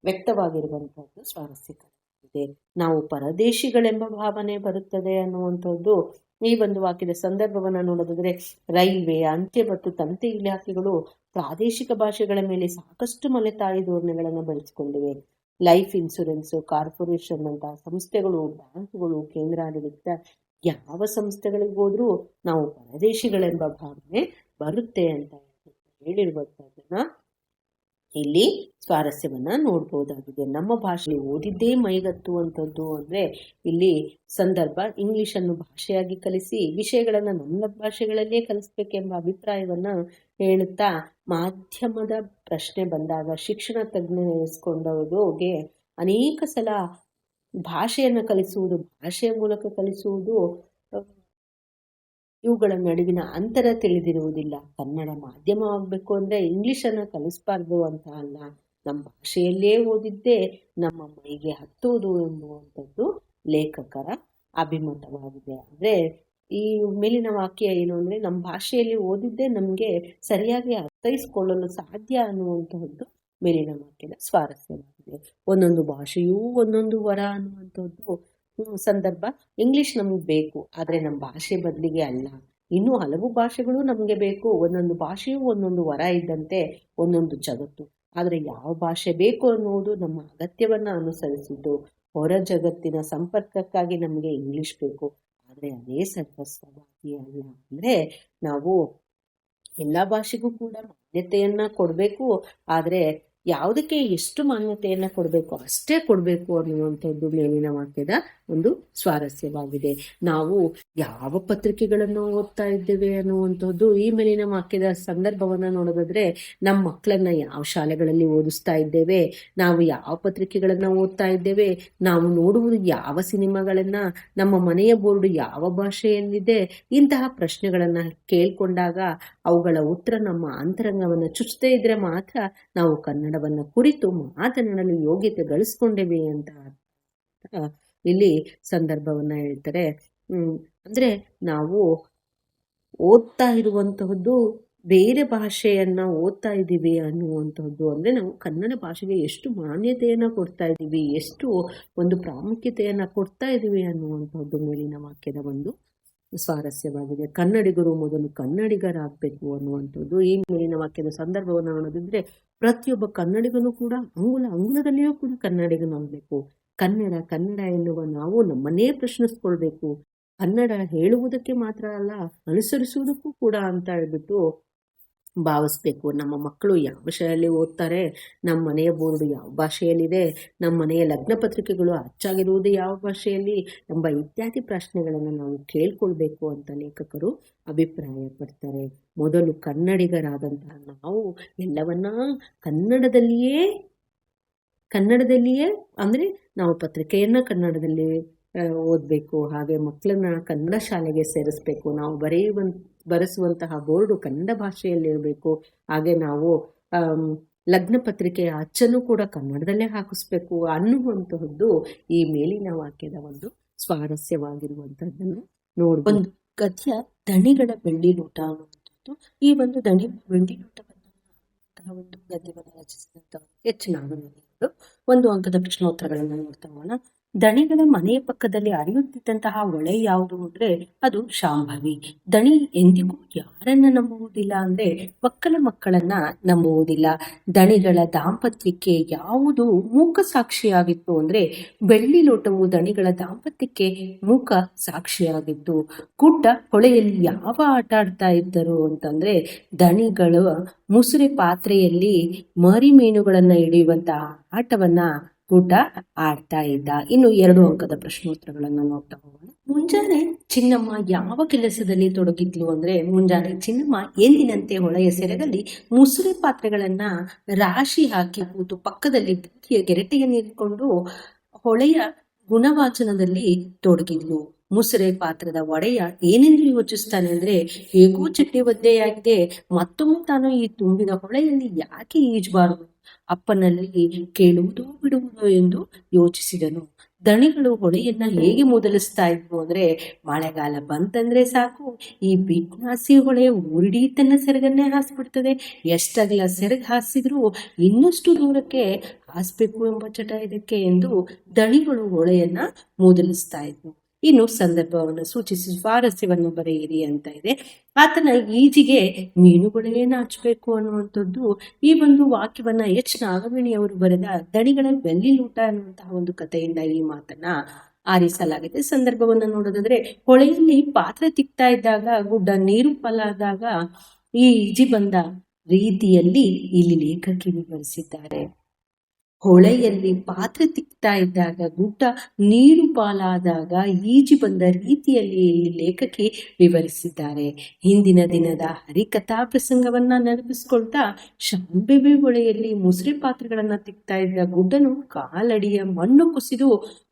ವ್ಯಕ್ತವಾಗಿರುವಂತಹದ್ದು ಸ್ವಾರಸ್ಯಕರವಾಗಿದೆ. ನಾವು ಪರದೇಶಿಗಳೆಂಬ ಭಾವನೆ ಬರುತ್ತದೆ ಅನ್ನುವಂಥದ್ದು ಈ ಒಂದು ವಾಕ್ಯದ ಸಂದರ್ಭವನ್ನು ನೋಡೋದಾದ್ರೆ, ರೈಲ್ವೆ ಅಂತ್ಯ ಮತ್ತು ತಂತಿ ಇಲಾಖೆಗಳು ಪ್ರಾದೇಶಿಕ ಭಾಷೆಗಳ ಮೇಲೆ ಸಾಕಷ್ಟು ಮಲೆತಾಯಿ ಧೋರಣೆಗಳನ್ನು ಬಳಸಿಕೊಂಡಿವೆ. ಲೈಫ್ ಇನ್ಶೂರೆನ್ಸ್ ಕಾರ್ಪೊರೇಷನ್ ಅಂತ ಸಂಸ್ಥೆಗಳು, ಬ್ಯಾಂಕ್ಗಳು, ಕೇಂದ್ರಾಡಳಿತ, ಯಾವ ಸಂಸ್ಥೆಗಳಿಗೆ ಹೋದ್ರೂ ನಾವು ಪರದೇಶಿಗಳೆಂಬ ಭಾವನೆ ಬರುತ್ತೆ ಅಂತ ಹೇಳಿರುವಂತಹದನ್ನ ಇಲ್ಲಿ ಸ್ವಾರಸ್ಯವನ್ನ ನೋಡ್ಬೋದಾಗಿದೆ. ನಮ್ಮ ಭಾಷೆ ಓದಿದ್ದೇ ಮೈಗತ್ತುವಂಥದ್ದು ಅಂದ್ರೆ ಇಲ್ಲಿ ಸಂದರ್ಭ ಇಂಗ್ಲಿಷ್ ಅನ್ನು ಭಾಷೆಯಾಗಿ ಕಲಿಸಿ ವಿಷಯಗಳನ್ನ ನಮ್ಮ ಭಾಷೆಗಳಲ್ಲೇ ಕಲಿಸ್ಬೇಕೆಂಬ ಅಭಿಪ್ರಾಯವನ್ನ ಹೇಳುತ್ತಾ ಮಾಧ್ಯಮದ ಪ್ರಶ್ನೆ ಬಂದಾಗ ಶಿಕ್ಷಣ ತಜ್ಞ ಅನೇಕ ಸಲ ಭಾಷೆಯನ್ನು ಕಲಿಸುವುದು, ಭಾಷೆಯ ಮೂಲಕ ಕಲಿಸುವುದು, ಇವುಗಳ ನಡುವಿನ ಅಂತರ ತಿಳಿದಿರುವುದಿಲ್ಲ. ಕನ್ನಡ ಮಾಧ್ಯಮ ಆಗಬೇಕು ಅಂದರೆ ಇಂಗ್ಲೀಷನ್ನು ಕಲಿಸ್ಬಾರ್ದು ಅಂತ ಅಲ್ಲ. ನಮ್ಮ ಭಾಷೆಯಲ್ಲೇ ಓದಿದ್ದೇ ನಮ್ಮ ಮೈಗೆ ಹತ್ತುವುದು ಎಂಬುವಂಥದ್ದು ಲೇಖಕರ ಅಭಿಮತವಾಗಿದೆ. ಅಂದರೆ ಈ ಮೇಲಿನ ವಾಕ್ಯ ಏನು ಅಂದರೆ ನಮ್ಮ ಭಾಷೆಯಲ್ಲಿ ಓದಿದ್ದೇ ನಮಗೆ ಸರಿಯಾಗಿ ಅರ್ಥೈಸ್ಕೊಳ್ಳಲು ಸಾಧ್ಯ ಅನ್ನುವಂತಹದ್ದು ಮೇಲಿನ ಮಾತಿನ ಸ್ವಾರಸ್ಯವಾಗಿದೆ. ಒಂದೊಂದು ಭಾಷೆಯೂ ಒಂದೊಂದು ವರ ಅನ್ನುವಂಥದ್ದು ಸಂದರ್ಭ ಇಂಗ್ಲಿಷ್ ನಮಗೆ ಬೇಕು. ಆದರೆ ನಮ್ಮ ಭಾಷೆ ಬದಲಿಗೆ ಅಲ್ಲ. ಇನ್ನೂ ಹಲವು ಭಾಷೆಗಳು ನಮಗೆ ಬೇಕು. ಒಂದೊಂದು ಭಾಷೆಯೂ ಒಂದೊಂದು ವರ ಇದ್ದಂತೆ ಒಂದೊಂದು ಜಗತ್ತು. ಆದರೆ ಯಾವ ಭಾಷೆ ಬೇಕು ಅನ್ನುವುದು ನಮ್ಮ ಅಗತ್ಯವನ್ನು ಅನುಸರಿಸಿದ್ದು. ಹೊರ ಜಗತ್ತಿನ ಸಂಪರ್ಕಕ್ಕಾಗಿ ನಮಗೆ ಇಂಗ್ಲಿಷ್ ಬೇಕು. ಆದರೆ ಅದೇ ಸರ್ವಸ್ವವಾಗಿ ಅಲ್ಲ. ಅಂದರೆ ನಾವು ಎಲ್ಲ ಭಾಷೆಗೂ ಕೂಡ ಮಾನ್ಯತೆಯನ್ನ ಕೊಡಬೇಕು. ಆದರೆ ಯಾವುದಕ್ಕೆ ಎಷ್ಟು ಮಾನ್ಯತೆಯನ್ನು ಕೊಡಬೇಕು, ಅಷ್ಟೇ ಕೊಡಬೇಕು ಅನ್ನುವಂಥದ್ದು ಮೇಲಿನ ವಾಕ್ಯದ ಒಂದು ಸ್ವಾರಸ್ಯವಾಗಿದೆ. ನಾವು ಯಾವ ಪತ್ರಿಕೆಗಳನ್ನು ಓದ್ತಾ ಇದ್ದೇವೆ ಅನ್ನುವಂಥದ್ದು ಈ ಮೇಲಿನ ವಾಕ್ಯದ ಸಂದರ್ಭವನ್ನು ನೋಡೋದಾದ್ರೆ ನಮ್ಮ ಮಕ್ಕಳನ್ನ ಯಾವ ಶಾಲೆಗಳಲ್ಲಿ ಓದಿಸ್ತಾ ಇದ್ದೇವೆ, ನಾವು ಯಾವ ಪತ್ರಿಕೆಗಳನ್ನು ಓದ್ತಾ ಇದ್ದೇವೆ, ನಾವು ನೋಡುವುದು ಯಾವ ಸಿನಿಮಾಗಳನ್ನ, ನಮ್ಮ ಮನೆಯ ಬೋರ್ಡು ಯಾವ ಭಾಷೆಯಲ್ಲಿದೆ, ಇಂತಹ ಪ್ರಶ್ನೆಗಳನ್ನ ಕೇಳ್ಕೊಂಡಾಗ ಅವುಗಳ ಉತ್ತರ ನಮ್ಮ ಅಂತರಂಗವನ್ನು ಚುಚ್ಚದೇ ಇದ್ರೆ ಮಾತ್ರ ನಾವು ಕನ್ನಡವನ್ನು ಕುರಿತು ಮಾತನಾಡಲು ಯೋಗ್ಯತೆ ಗಳಿಸ್ಕೊಂಡೇವೆ ಅಂತ ಇಲ್ಲಿ ಸಂದರ್ಭವನ್ನ ಹೇಳ್ತಾರೆ. ಅಂದ್ರೆ ನಾವು ಓದ್ತಾ ಇರುವಂತಹದ್ದು ಬೇರೆ ಭಾಷೆಯನ್ನ ಓದ್ತಾ ಇದ್ದೀವಿ ಅನ್ನುವಂಥದ್ದು ಅಂದರೆ ನಾವು ಕನ್ನಡ ಭಾಷೆಗೆ ಎಷ್ಟು ಮಾನ್ಯತೆಯನ್ನು ಕೊಡ್ತಾ ಇದ್ದೀವಿ, ಎಷ್ಟು ಒಂದು ಪ್ರಾಮುಖ್ಯತೆಯನ್ನು ಕೊಡ್ತಾ ಇದ್ದೀವಿ ಅನ್ನುವಂಥದ್ದು ಮೇಲಿನ ವಾಕ್ಯದ ಒಂದು ಸ್ವಾರಸ್ಯವಾಗಿದೆ. ಕನ್ನಡಿಗರು ಮೊದಲು ಕನ್ನಡಿಗರಾಗಬೇಕು ಅನ್ನುವಂಥದ್ದು. ಈ ಮೇಲಿನ ವಾಕ್ಯದ ಸಂದರ್ಭವನ್ನು ನೋಡೋದಿದ್ರೆ ಪ್ರತಿಯೊಬ್ಬ ಕನ್ನಡಿಗನು ಕೂಡ ಅಂಗುಲ, ಅಂಗುಲದಲ್ಲಿಯೂ ಕೂಡ ಕನ್ನಡಿಗನಾಗಬೇಕು. ಕನ್ನಡ ಕನ್ನಡ ಎನ್ನುವ ನಾವು ನಮ್ಮನ್ನೇ ಪ್ರಶ್ನಿಸ್ಕೊಳ್ಬೇಕು. ಕನ್ನಡ ಹೇಳುವುದಕ್ಕೆ ಮಾತ್ರ ಅಲ್ಲ, ಅನುಸರಿಸುವುದಕ್ಕೂ ಕೂಡ ಅಂತ ಹೇಳ್ಬಿಟ್ಟು ಭಾವಿಸ್ಬೇಕು. ನಮ್ಮ ಮಕ್ಕಳು ಯಾವ ವಿಷಯದಲ್ಲಿ ಓದ್ತಾರೆ, ನಮ್ಮ ಮನೆಯ ಬೋರ್ಡು ಯಾವ ಭಾಷೆಯಲ್ಲಿದೆ, ನಮ್ಮ ಮನೆಯ ಲಗ್ನ ಪತ್ರಿಕೆಗಳು ಅಚ್ಚಾಗಿರುವುದು ಯಾವ ಭಾಷೆಯಲ್ಲಿ ಎಂಬ ಇತ್ಯಾದಿ ಪ್ರಶ್ನೆಗಳನ್ನು ನಾವು ಕೇಳ್ಕೊಳ್ಬೇಕು ಅಂತ ಲೇಖಕರು ಅಭಿಪ್ರಾಯ ಪಡ್ತಾರೆ ಮೊದಲು ಕನ್ನಡಿಗರಾದಂತಹ ನಾವು ಎಲ್ಲವನ್ನ ಕನ್ನಡದಲ್ಲಿಯೇ ಕನ್ನಡದಲ್ಲಿಯೇ, ಅಂದರೆ ನಾವು ಪತ್ರಿಕೆಯನ್ನು ಕನ್ನಡದಲ್ಲಿ ಓದಬೇಕು, ಹಾಗೆ ಮಕ್ಕಳನ್ನ ಕನ್ನಡ ಶಾಲೆಗೆ ಸೇರಿಸ್ಬೇಕು. ನಾವು ಬರೆಯುವಂತ, ಬರೆಸುವಂತಹ ಬೋರ್ಡು ಕನ್ನಡ ಭಾಷೆಯಲ್ಲಿರಬೇಕು. ಹಾಗೆ ನಾವು ಲಗ್ನ ಪತ್ರಿಕೆಯ ಅಚ್ಚನ್ನು ಕೂಡ ಕನ್ನಡದಲ್ಲೇ ಹಾಕಿಸ್ಬೇಕು ಅನ್ನುವಂತಹದ್ದು ಈ ಮೇಲಿನ ವಾಕ್ಯದ ಒಂದು ಸ್ವಾರಸ್ಯವಾಗಿರುವಂತಹದ್ದನ್ನು ನೋಡ್ಬೋದು. ಒಂದು ಗದ್ಯ, ದಣಿಗಳ ಬೆಳ್ಳಿ ನೋಟ ಅನ್ನುವಂಥದ್ದು. ಈ ಒಂದು ದಣಿ, ಬೆಳ್ಳಿ ನೋಟವನ್ನು ಒಂದು ಗದ್ಯವನ್ನು ರಚಿಸಿದಂತಹ ಹೆಚ್ಚಿನ ಒಂದು ಅಂಕದ ಪ್ರಶ್ನೋತ್ತರಗಳನ್ನು ನೋಡ್ತಾ ಹೋಗೋಣ. ದಣಿಗಳ ಮನೆಯ ಪಕ್ಕದಲ್ಲಿ ಅರಿಯುತ್ತಿದ್ದಂತಹ ಹೊಳೆ ಯಾವುದು ಅಂದ್ರೆ ಅದು ಶಾಂಭವಿ. ದಣಿ ಎಂದಿಗೂ ಯಾರನ್ನ ನಂಬುವುದಿಲ್ಲ ಅಂದ್ರೆ ಮಕ್ಕಳ ಮಕ್ಕಳನ್ನ ನಂಬುವುದಿಲ್ಲ. ದಣಿಗಳ ದಾಂಪತ್ಯಕ್ಕೆ ಯಾವುದು ಮೂಕ ಸಾಕ್ಷಿಯಾಗಿತ್ತು ಅಂದ್ರೆ ಬೆಳ್ಳಿ ಲೋಟವು ದಣಿಗಳ ದಾಂಪತ್ಯಕ್ಕೆ ಮೂಕ ಸಾಕ್ಷಿಯಾಗಿತ್ತು. ಗುಡ್ಡ ಹೊಳೆಯಲ್ಲಿ ಯಾವ ಆಟ ಆಡ್ತಾ ಇದ್ದರು ಅಂತಂದ್ರೆ ದಣಿಗಳು ಮುಸುರೆ ಪಾತ್ರೆಯಲ್ಲಿ ಮರಿ ಮೀನುಗಳನ್ನ ಹಿಡಿಯುವಂತಹ ಆಟವನ್ನ ಊಟ ಆಡ್ತಾ ಇದ್ದ. ಇನ್ನು ಎರಡು ಅಂಕದ ಪ್ರಶ್ನೋತ್ತರಗಳನ್ನು ನೋಡ್ತಾ ಹೋಗೋಣ. ಮುಂಜಾನೆ ಚಿನ್ನಮ್ಮ ಯಾವ ಕೆಲಸದಲ್ಲಿ ತೊಡಗಿದ್ಲು ಅಂದ್ರೆ ಮುಂಜಾನೆ ಚಿನ್ನಮ್ಮ ಎಂದಿನಂತೆ ಹೊಳೆಯ ಸೆರೆದಲ್ಲಿ ಮುಸುರೆ ಪಾತ್ರೆಗಳನ್ನ ರಾಶಿ ಹಾಕಿ ಕೂತು ಪಕ್ಕದಲ್ಲಿ ಗೆರಟೆಯ ನೀರಿಕೊಂಡು ಹೊಳೆಯ ಗುಣವಾಚನದಲ್ಲಿ ತೊಡಗಿದ್ಲು. ಮುಸುರೆ ಪಾತ್ರದ ಒಡೆಯ ಏನೆಂದು ಯೋಚಿಸ್ತಾನೆ ಅಂದ್ರೆ, ಹೇಗೂ ಚಟ್ನಿ ಒದ್ದೆಯಾಗಿದೆ ಮತ್ತೊಮ್ಮೆ ತಾನು ಈ ತುಂಬಿದ ಹೊಳೆಯಲ್ಲಿ ಯಾಕೆ ಈಜಬಾರದು? ಅಪ್ಪನಲ್ಲಿ ಕೇಳುವುದು ಬಿಡುವುದು ಎಂದು ಯೋಚಿಸಿದನು. ದಣಿಗಳು ಹೊಳೆಯನ್ನ ಹೇಗೆ ಮೊದಲಿಸ್ತಾ ಇದ್ವು ಅಂದ್ರೆ, ಮಳೆಗಾಲ ಬಂತಂದ್ರೆ ಸಾಕು, ಈ ಬಿಗ್ನಾಸಿ ಹೊಳೆ ಊರಿಡೀ ತನ್ನ ಸೆರಗನ್ನೇ ಹಾಸ್ಬಿಡ್ತದೆ. ಎಷ್ಟಗಲ ಸೆರಗ್ ಹಾಸಿದ್ರು ಇನ್ನಷ್ಟು ದೂರಕ್ಕೆ ಹಾಸ್ಬೇಕು ಎಂಬ ಚಟ ಇದಕ್ಕೆ ಎಂದು ದಣಿಗಳು ಹೊಳೆಯನ್ನ ಮೊದಲಿಸ್ತಾ ಇದ್ವು. ಇನ್ನು ಸಂದರ್ಭವನ್ನು ಸೂಚಿಸಿ, ಸ್ವಾರಸ್ಯವನ್ನು ಬರೆಯಿರಿ ಅಂತ ಇದೆ. ಆತನ ಈಜಿಗೆ ಮೀನುಗಳೇ ನಾಚಬೇಕು ಅನ್ನುವಂಥದ್ದು, ಈ ಒಂದು ವಾಕ್ಯವನ್ನ ಎಚ್. ನಾಗವೇಣಿಯವರು ಬರೆದ ದಣಿಗಳ ಬೆಲ್ಲಿ ಲೂಟ ಅನ್ನುವಂತಹ ಒಂದು ಕಥೆಯಿಂದ ಈ ಮಾತನ್ನ ಆರಿಸಲಾಗಿದೆ. ಸಂದರ್ಭವನ್ನು ನೋಡೋದಾದ್ರೆ, ಹೊಳೆಯಲ್ಲಿ ಪಾತ್ರೆ ತಿಕ್ತಾ ಇದ್ದಾಗ, ಗುಡ್ಡ ನೀರು ಪಲಾದಾಗ ಈ ಈಜಿ ಬಂದ ರೀತಿಯಲ್ಲಿ ಇಲ್ಲಿ ಲೇಖಕಿ ವಿವರಿಸಿದ್ದಾರೆ. ಹೊಳೆಯಲ್ಲಿ ಪಾತ್ರೆ ತಿಕ್ತಾ ಇದ್ದಾಗ ಗುಡ್ಡ ನೀರು ಪಾಲಾದಾಗ ಈಜಿ ಬಂದ ರೀತಿಯಲ್ಲಿ ಇಲ್ಲಿ ಲೇಖಕಿ ವಿವರಿಸಿದ್ದಾರೆ. ಹಿಂದಿನ ದಿನದ ಹರಿಕಥಾ ಪ್ರಸಂಗವನ್ನ ನೆನಪಿಸಿಕೊಳ್ತಾ ಶಾಂಬೆಬೆ ಹೊಳೆಯಲ್ಲಿ ಮುಸುರೆ ಪಾತ್ರೆಗಳನ್ನ ತಿಕ್ತಾ ಇದ್ದ ಗುಡ್ಡನು ಕಾಲಡಿಯ ಮಣ್ಣು ಕುಸಿದು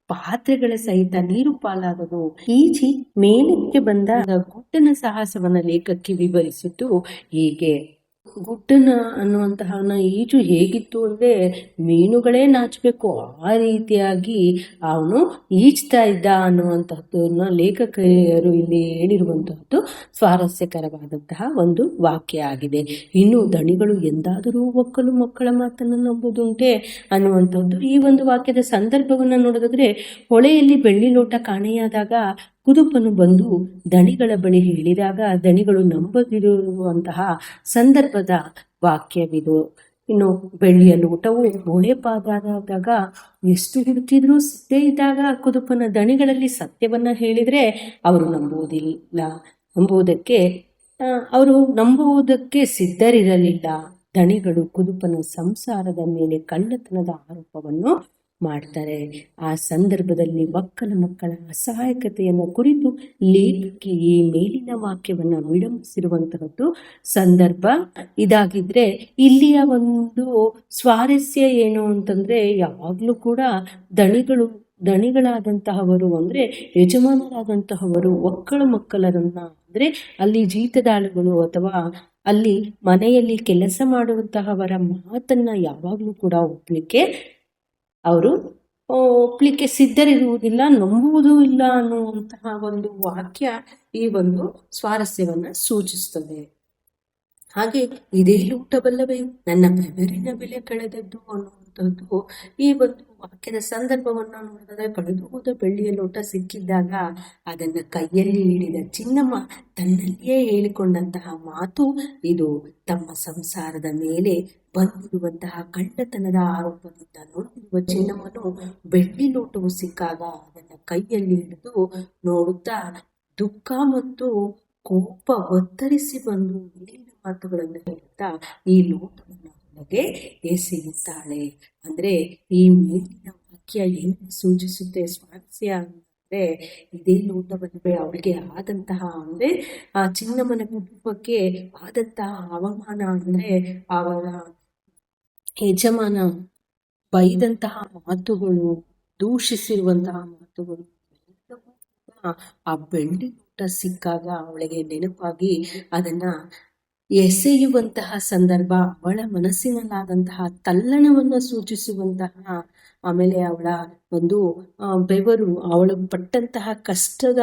ಪಾತ್ರೆಗಳ ಸಹಿತ ನೀರು ಪಾಲಾದವು ಈಜಿ ಮೇಲಕ್ಕೆ ಬಂದ ಗುಡ್ಡನ ಸಾಹಸವನ್ನ ಲೇಖಕ್ಕೆ ವಿವರಿಸಿದ್ದು ಹೀಗೆ. ಗುಡ್ಡನ ಅನ್ನುವಂತಹ ಈಜು ಹೇಗಿತ್ತು ಅಂದ್ರೆ ಮೀನುಗಳೇ ನಾಚಬೇಕು. ಆ ರೀತಿಯಾಗಿ ಅವನು ಈಜ್ತಾ ಇದ್ದ ಅನ್ನುವಂತಹದ್ದನ್ನ ಲೇಖಕರು ಇಲ್ಲಿ ಹೇಳಿರುವಂತಹದ್ದು ಸ್ವಾರಸ್ಯಕರವಾದಂತಹ ಒಂದು ವಾಕ್ಯ ಆಗಿದೆ. ಇನ್ನು ದಣಿಗಳು ಎಂದಾದರೂ ಒಕ್ಕಲು ಮಕ್ಕಳ ಮಾತನ್ನು ನಂಬುದುಂಟೆ ಅನ್ನುವಂಥದ್ದು ಈ ಒಂದು ವಾಕ್ಯದ ಸಂದರ್ಭವನ್ನು ನೋಡೋದಾದ್ರೆ ಹೊಳೆಯಲ್ಲಿ ಬೆಳ್ಳಿ ಲೋಟ ಕಾಣೆಯಾದಾಗ ಕುದುಪನು ಬಂದು ದಣಿಗಳ ಬಳಿ ಹೇಳಿದಾಗ ದಣಿಗಳು ನಂಬದಿರುವಂತಹ ಸಂದರ್ಭದ ವಾಕ್ಯವಿದು. ಇನ್ನು ಬೆಳ್ಳಿಯ ಲೋಟವು ಬೋಳೆ ಪಾದಾದಾಗ ಎಷ್ಟು ಹುಡುಕಿದ್ರು ಸಿದ್ಧೇ ಇದ್ದಾಗ ಕುದುಪನ ದಣಿಗಳಲ್ಲಿ ಸತ್ಯವನ್ನ ಹೇಳಿದ್ರೆ ಅವರು ನಂಬುವುದಿಲ್ಲ. ನಂಬುವುದಕ್ಕೆ ಅವರು ನಂಬುವುದಕ್ಕೆ ಸಿದ್ಧರಿರಲಿಲ್ಲ. ದಣಿಗಳು ಕುದುಪನ ಸಂಸಾರದ ಮೇಲೆ ಕಳ್ಳತನದ ಆರೋಪವನ್ನು ಮಾಡ್ತಾರೆ. ಆ ಸಂದರ್ಭದಲ್ಲಿ ಮಕ್ಕಳ ಮಕ್ಕಳ ಅಸಹಾಯಕತೆಯನ್ನು ಕುರಿತು ಲೇಖಕಿ ಈ ಮೇಲಿನ ವಾಕ್ಯವನ್ನು ವಿಡಂಬಿಸಿರುವಂತಹದ್ದು ಸಂದರ್ಭ. ಇದಾಗಿದ್ರೆ ಇಲ್ಲಿಯ ಒಂದು ಸ್ವಾರಸ್ಯ ಏನು ಅಂತಂದ್ರೆ ಯಾವಾಗಲೂ ಕೂಡ ದಣಿಗಳು, ದಣಿಗಳಾದಂತಹವರು ಅಂದ್ರೆ ಯಜಮಾನರಾದಂತಹವರು ಒಕ್ಕಳ ಮಕ್ಕಳರನ್ನ ಅಂದ್ರೆ ಅಲ್ಲಿ ಜೀತದಾಳುಗಳು ಅಥವಾ ಅಲ್ಲಿ ಮನೆಯಲ್ಲಿ ಕೆಲಸ ಮಾಡುವಂತಹವರ ಮಾತನ್ನ ಯಾವಾಗಲೂ ಕೂಡ ಒಪ್ಲಿಕ್ಕೆ ಅವರು ಒಪ್ಪಲಿಕ್ಕೆ ಸಿದ್ಧರಿರುವುದಿಲ್ಲ, ನಂಬುವುದೂ ಇಲ್ಲ ಅನ್ನುವಂತಹ ಒಂದು ವಾಕ್ಯ ಈ ಒಂದು ಸ್ವಾರಸ್ಯವನ್ನು ಸೂಚಿಸ್ತದೆ ಹಾಗೆ ಇದೇ ಲೂಟಬಲ್ಲವೇ ನನ್ನ ಬೆವರಿನ ಬೆಲೆ ಕಳೆದದ್ದು ಅನ್ನುವಂಥದ್ದು ಈ ಒಂದು ವಾಕ್ಯದ ಸಂದರ್ಭವನ್ನು ನೋಡಿದ್ರೆ ಕಳೆದು ಹೋದ ಬೆಳ್ಳಿಯ ಲೋಟ ಸಿಕ್ಕಿದ್ದಾಗ ಅದನ್ನು ಕೈಯಲ್ಲಿ ಹಿಡಿದ ಚಿನ್ನಮ್ಮ ತನ್ನಲ್ಲಿಯೇ ಹೇಳಿಕೊಂಡಂತಹ ಮಾತು ಇದು ತಮ್ಮ ಸಂಸಾರದ ಮೇಲೆ ಬಂದಿರುವಂತಹ ಕಂಡತನದ ಆರೋಪದಿಂದ ನೋಡಿರುವ ಚಿನ್ನಮ್ಮನು ಬೆಳ್ಳಿ ಲೋಟವು ಸಿಕ್ಕಾಗ ಅದನ್ನು ಕೈಯಲ್ಲಿ ಹಿಡಿದು ನೋಡುತ್ತಾ ದುಃಖ ಮತ್ತು ಕೋಪ ಒತ್ತರಿಸಿ ಬಂದು ಮಾತುಗಳನ್ನು ಹೇಳುತ್ತಾ, ಈ ಲೋಟವನ್ನು ಒಳಗೆ ಎಸೆಯುತ್ತಾಳೆ ಅಂದ್ರೆ ಈ ಮೇಲಿನ ವಾಕ್ಯ ಏನು ಸೂಚಿಸುತ್ತೆ? ಸ್ವಾರಸ್ಯ ಅಂದ್ರೆ ಇದೇ ಲೋಟವನ್ನು ಅವಳಿಗೆ ಆದಂತಹ ಅಂದ್ರೆ, ಆ ಚಿನ್ನಮ್ಮನ ಕುಟುಂಬಕ್ಕೆ ಆದಂತಹ ಅವಮಾನ ಅಂದ್ರೆ ಅವಳ ಯಜಮಾನ ಬೈದಂತಹ ಮಾತುಗಳು, ದೂಷಿಸಿರುವಂತಹ ಮಾತುಗಳು. ಆ ಬೆಳ್ಳಿ ಊಟ ಸಿಕ್ಕಾಗ ಅವಳಿಗೆ ನೆನಪಾಗಿ ಅದನ್ನ ಎಸೆಯುವಂತಹ ಸಂದರ್ಭ, ಅವಳ ಮನಸ್ಸಿನಲ್ಲಾದಂತಹ ತಲ್ಲಣವನ್ನು ಸೂಚಿಸುವಂತಹ, ಆಮೇಲೆ ಅವಳ ಒಂದು ಬೆವರು, ಅವಳು ಪಟ್ಟಂತಹ ಕಷ್ಟದ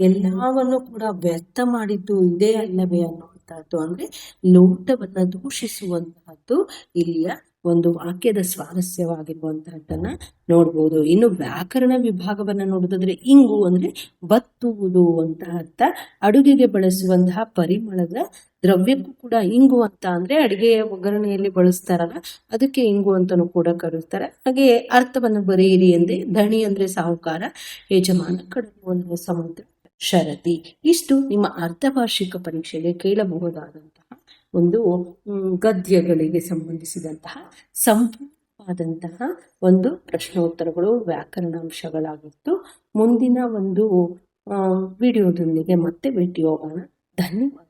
ಎಲ್ಲವನ್ನು ಕೂಡ ವ್ಯರ್ಥ ಮಾಡಿದ್ದು ಇದೇ ಅಲ್ಲವೇ ಅನ್ನುವಂತಹದ್ದು. ಅಂದ್ರೆ ಲೋಟವನ್ನ ದೂಷಿಸುವಂತಹದ್ದು ಇಲ್ಲಿಯ ಒಂದು ವಾಕ್ಯದ ಸ್ವಾರಸ್ಯವಾಗಿರುವಂತಹದ್ದನ್ನ ನೋಡ್ಬೋದು. ಇನ್ನು ವ್ಯಾಕರಣ ವಿಭಾಗವನ್ನ ನೋಡೋದಾದ್ರೆ ಇಂಗು ಅಂದ್ರೆ ಬತ್ತುವುದು ಅಂತ ಅರ್ಥ ಅಡುಗೆಗೆ ಬಳಸುವಂತಹ ಪರಿಮಳದ ದ್ರವ್ಯಕ್ಕೂ ಕೂಡ ಇಂಗು ಅಂತ ಅಂದ್ರೆ ಅಡುಗೆಯ ಒಗ್ಗರಣೆಯಲ್ಲಿ ಬಳಸ್ತಾರಲ್ಲ, ಅದಕ್ಕೆ ಇಂಗು ಅಂತಲೂ ಕೂಡ ಕರೀತಾರೆ ಹಾಗೆ ಅರ್ಥವನ್ನು ಬರೆಯಿರಿ ಎಂದೇ ಧಣಿ ಅಂದ್ರೆ ಸಾಹುಕಾರ, ಯಜಮಾನ ಕಡಲು ಅಂದ್ರೆ ಸಮುದ್ರ ಶರತಿ. ಇಷ್ಟು ನಿಮ್ಮ ಅರ್ಧವಾರ್ಷಿಕ ಪರೀಕ್ಷೆಗೆ ಕೇಳಬಹುದಾದಂತಹ ಒಂದು ಗದ್ಯಗಳಿಗೆ ಸಂಬಂಧಿಸಿದಂತಹ ಸಂಪೂರ್ಣವಾದಂತಹ ಒಂದು ಪ್ರಶ್ನೋತ್ತರಗಳು ವ್ಯಾಕರಣಾಂಶಗಳಾಗಿತ್ತು. ಮುಂದಿನ ಒಂದು ವಿಡಿಯೋದೊಂದಿಗೆ ಮತ್ತೆ ಭೇಟಿ ಹೋಗೋಣ ಧನ್ಯವಾದ.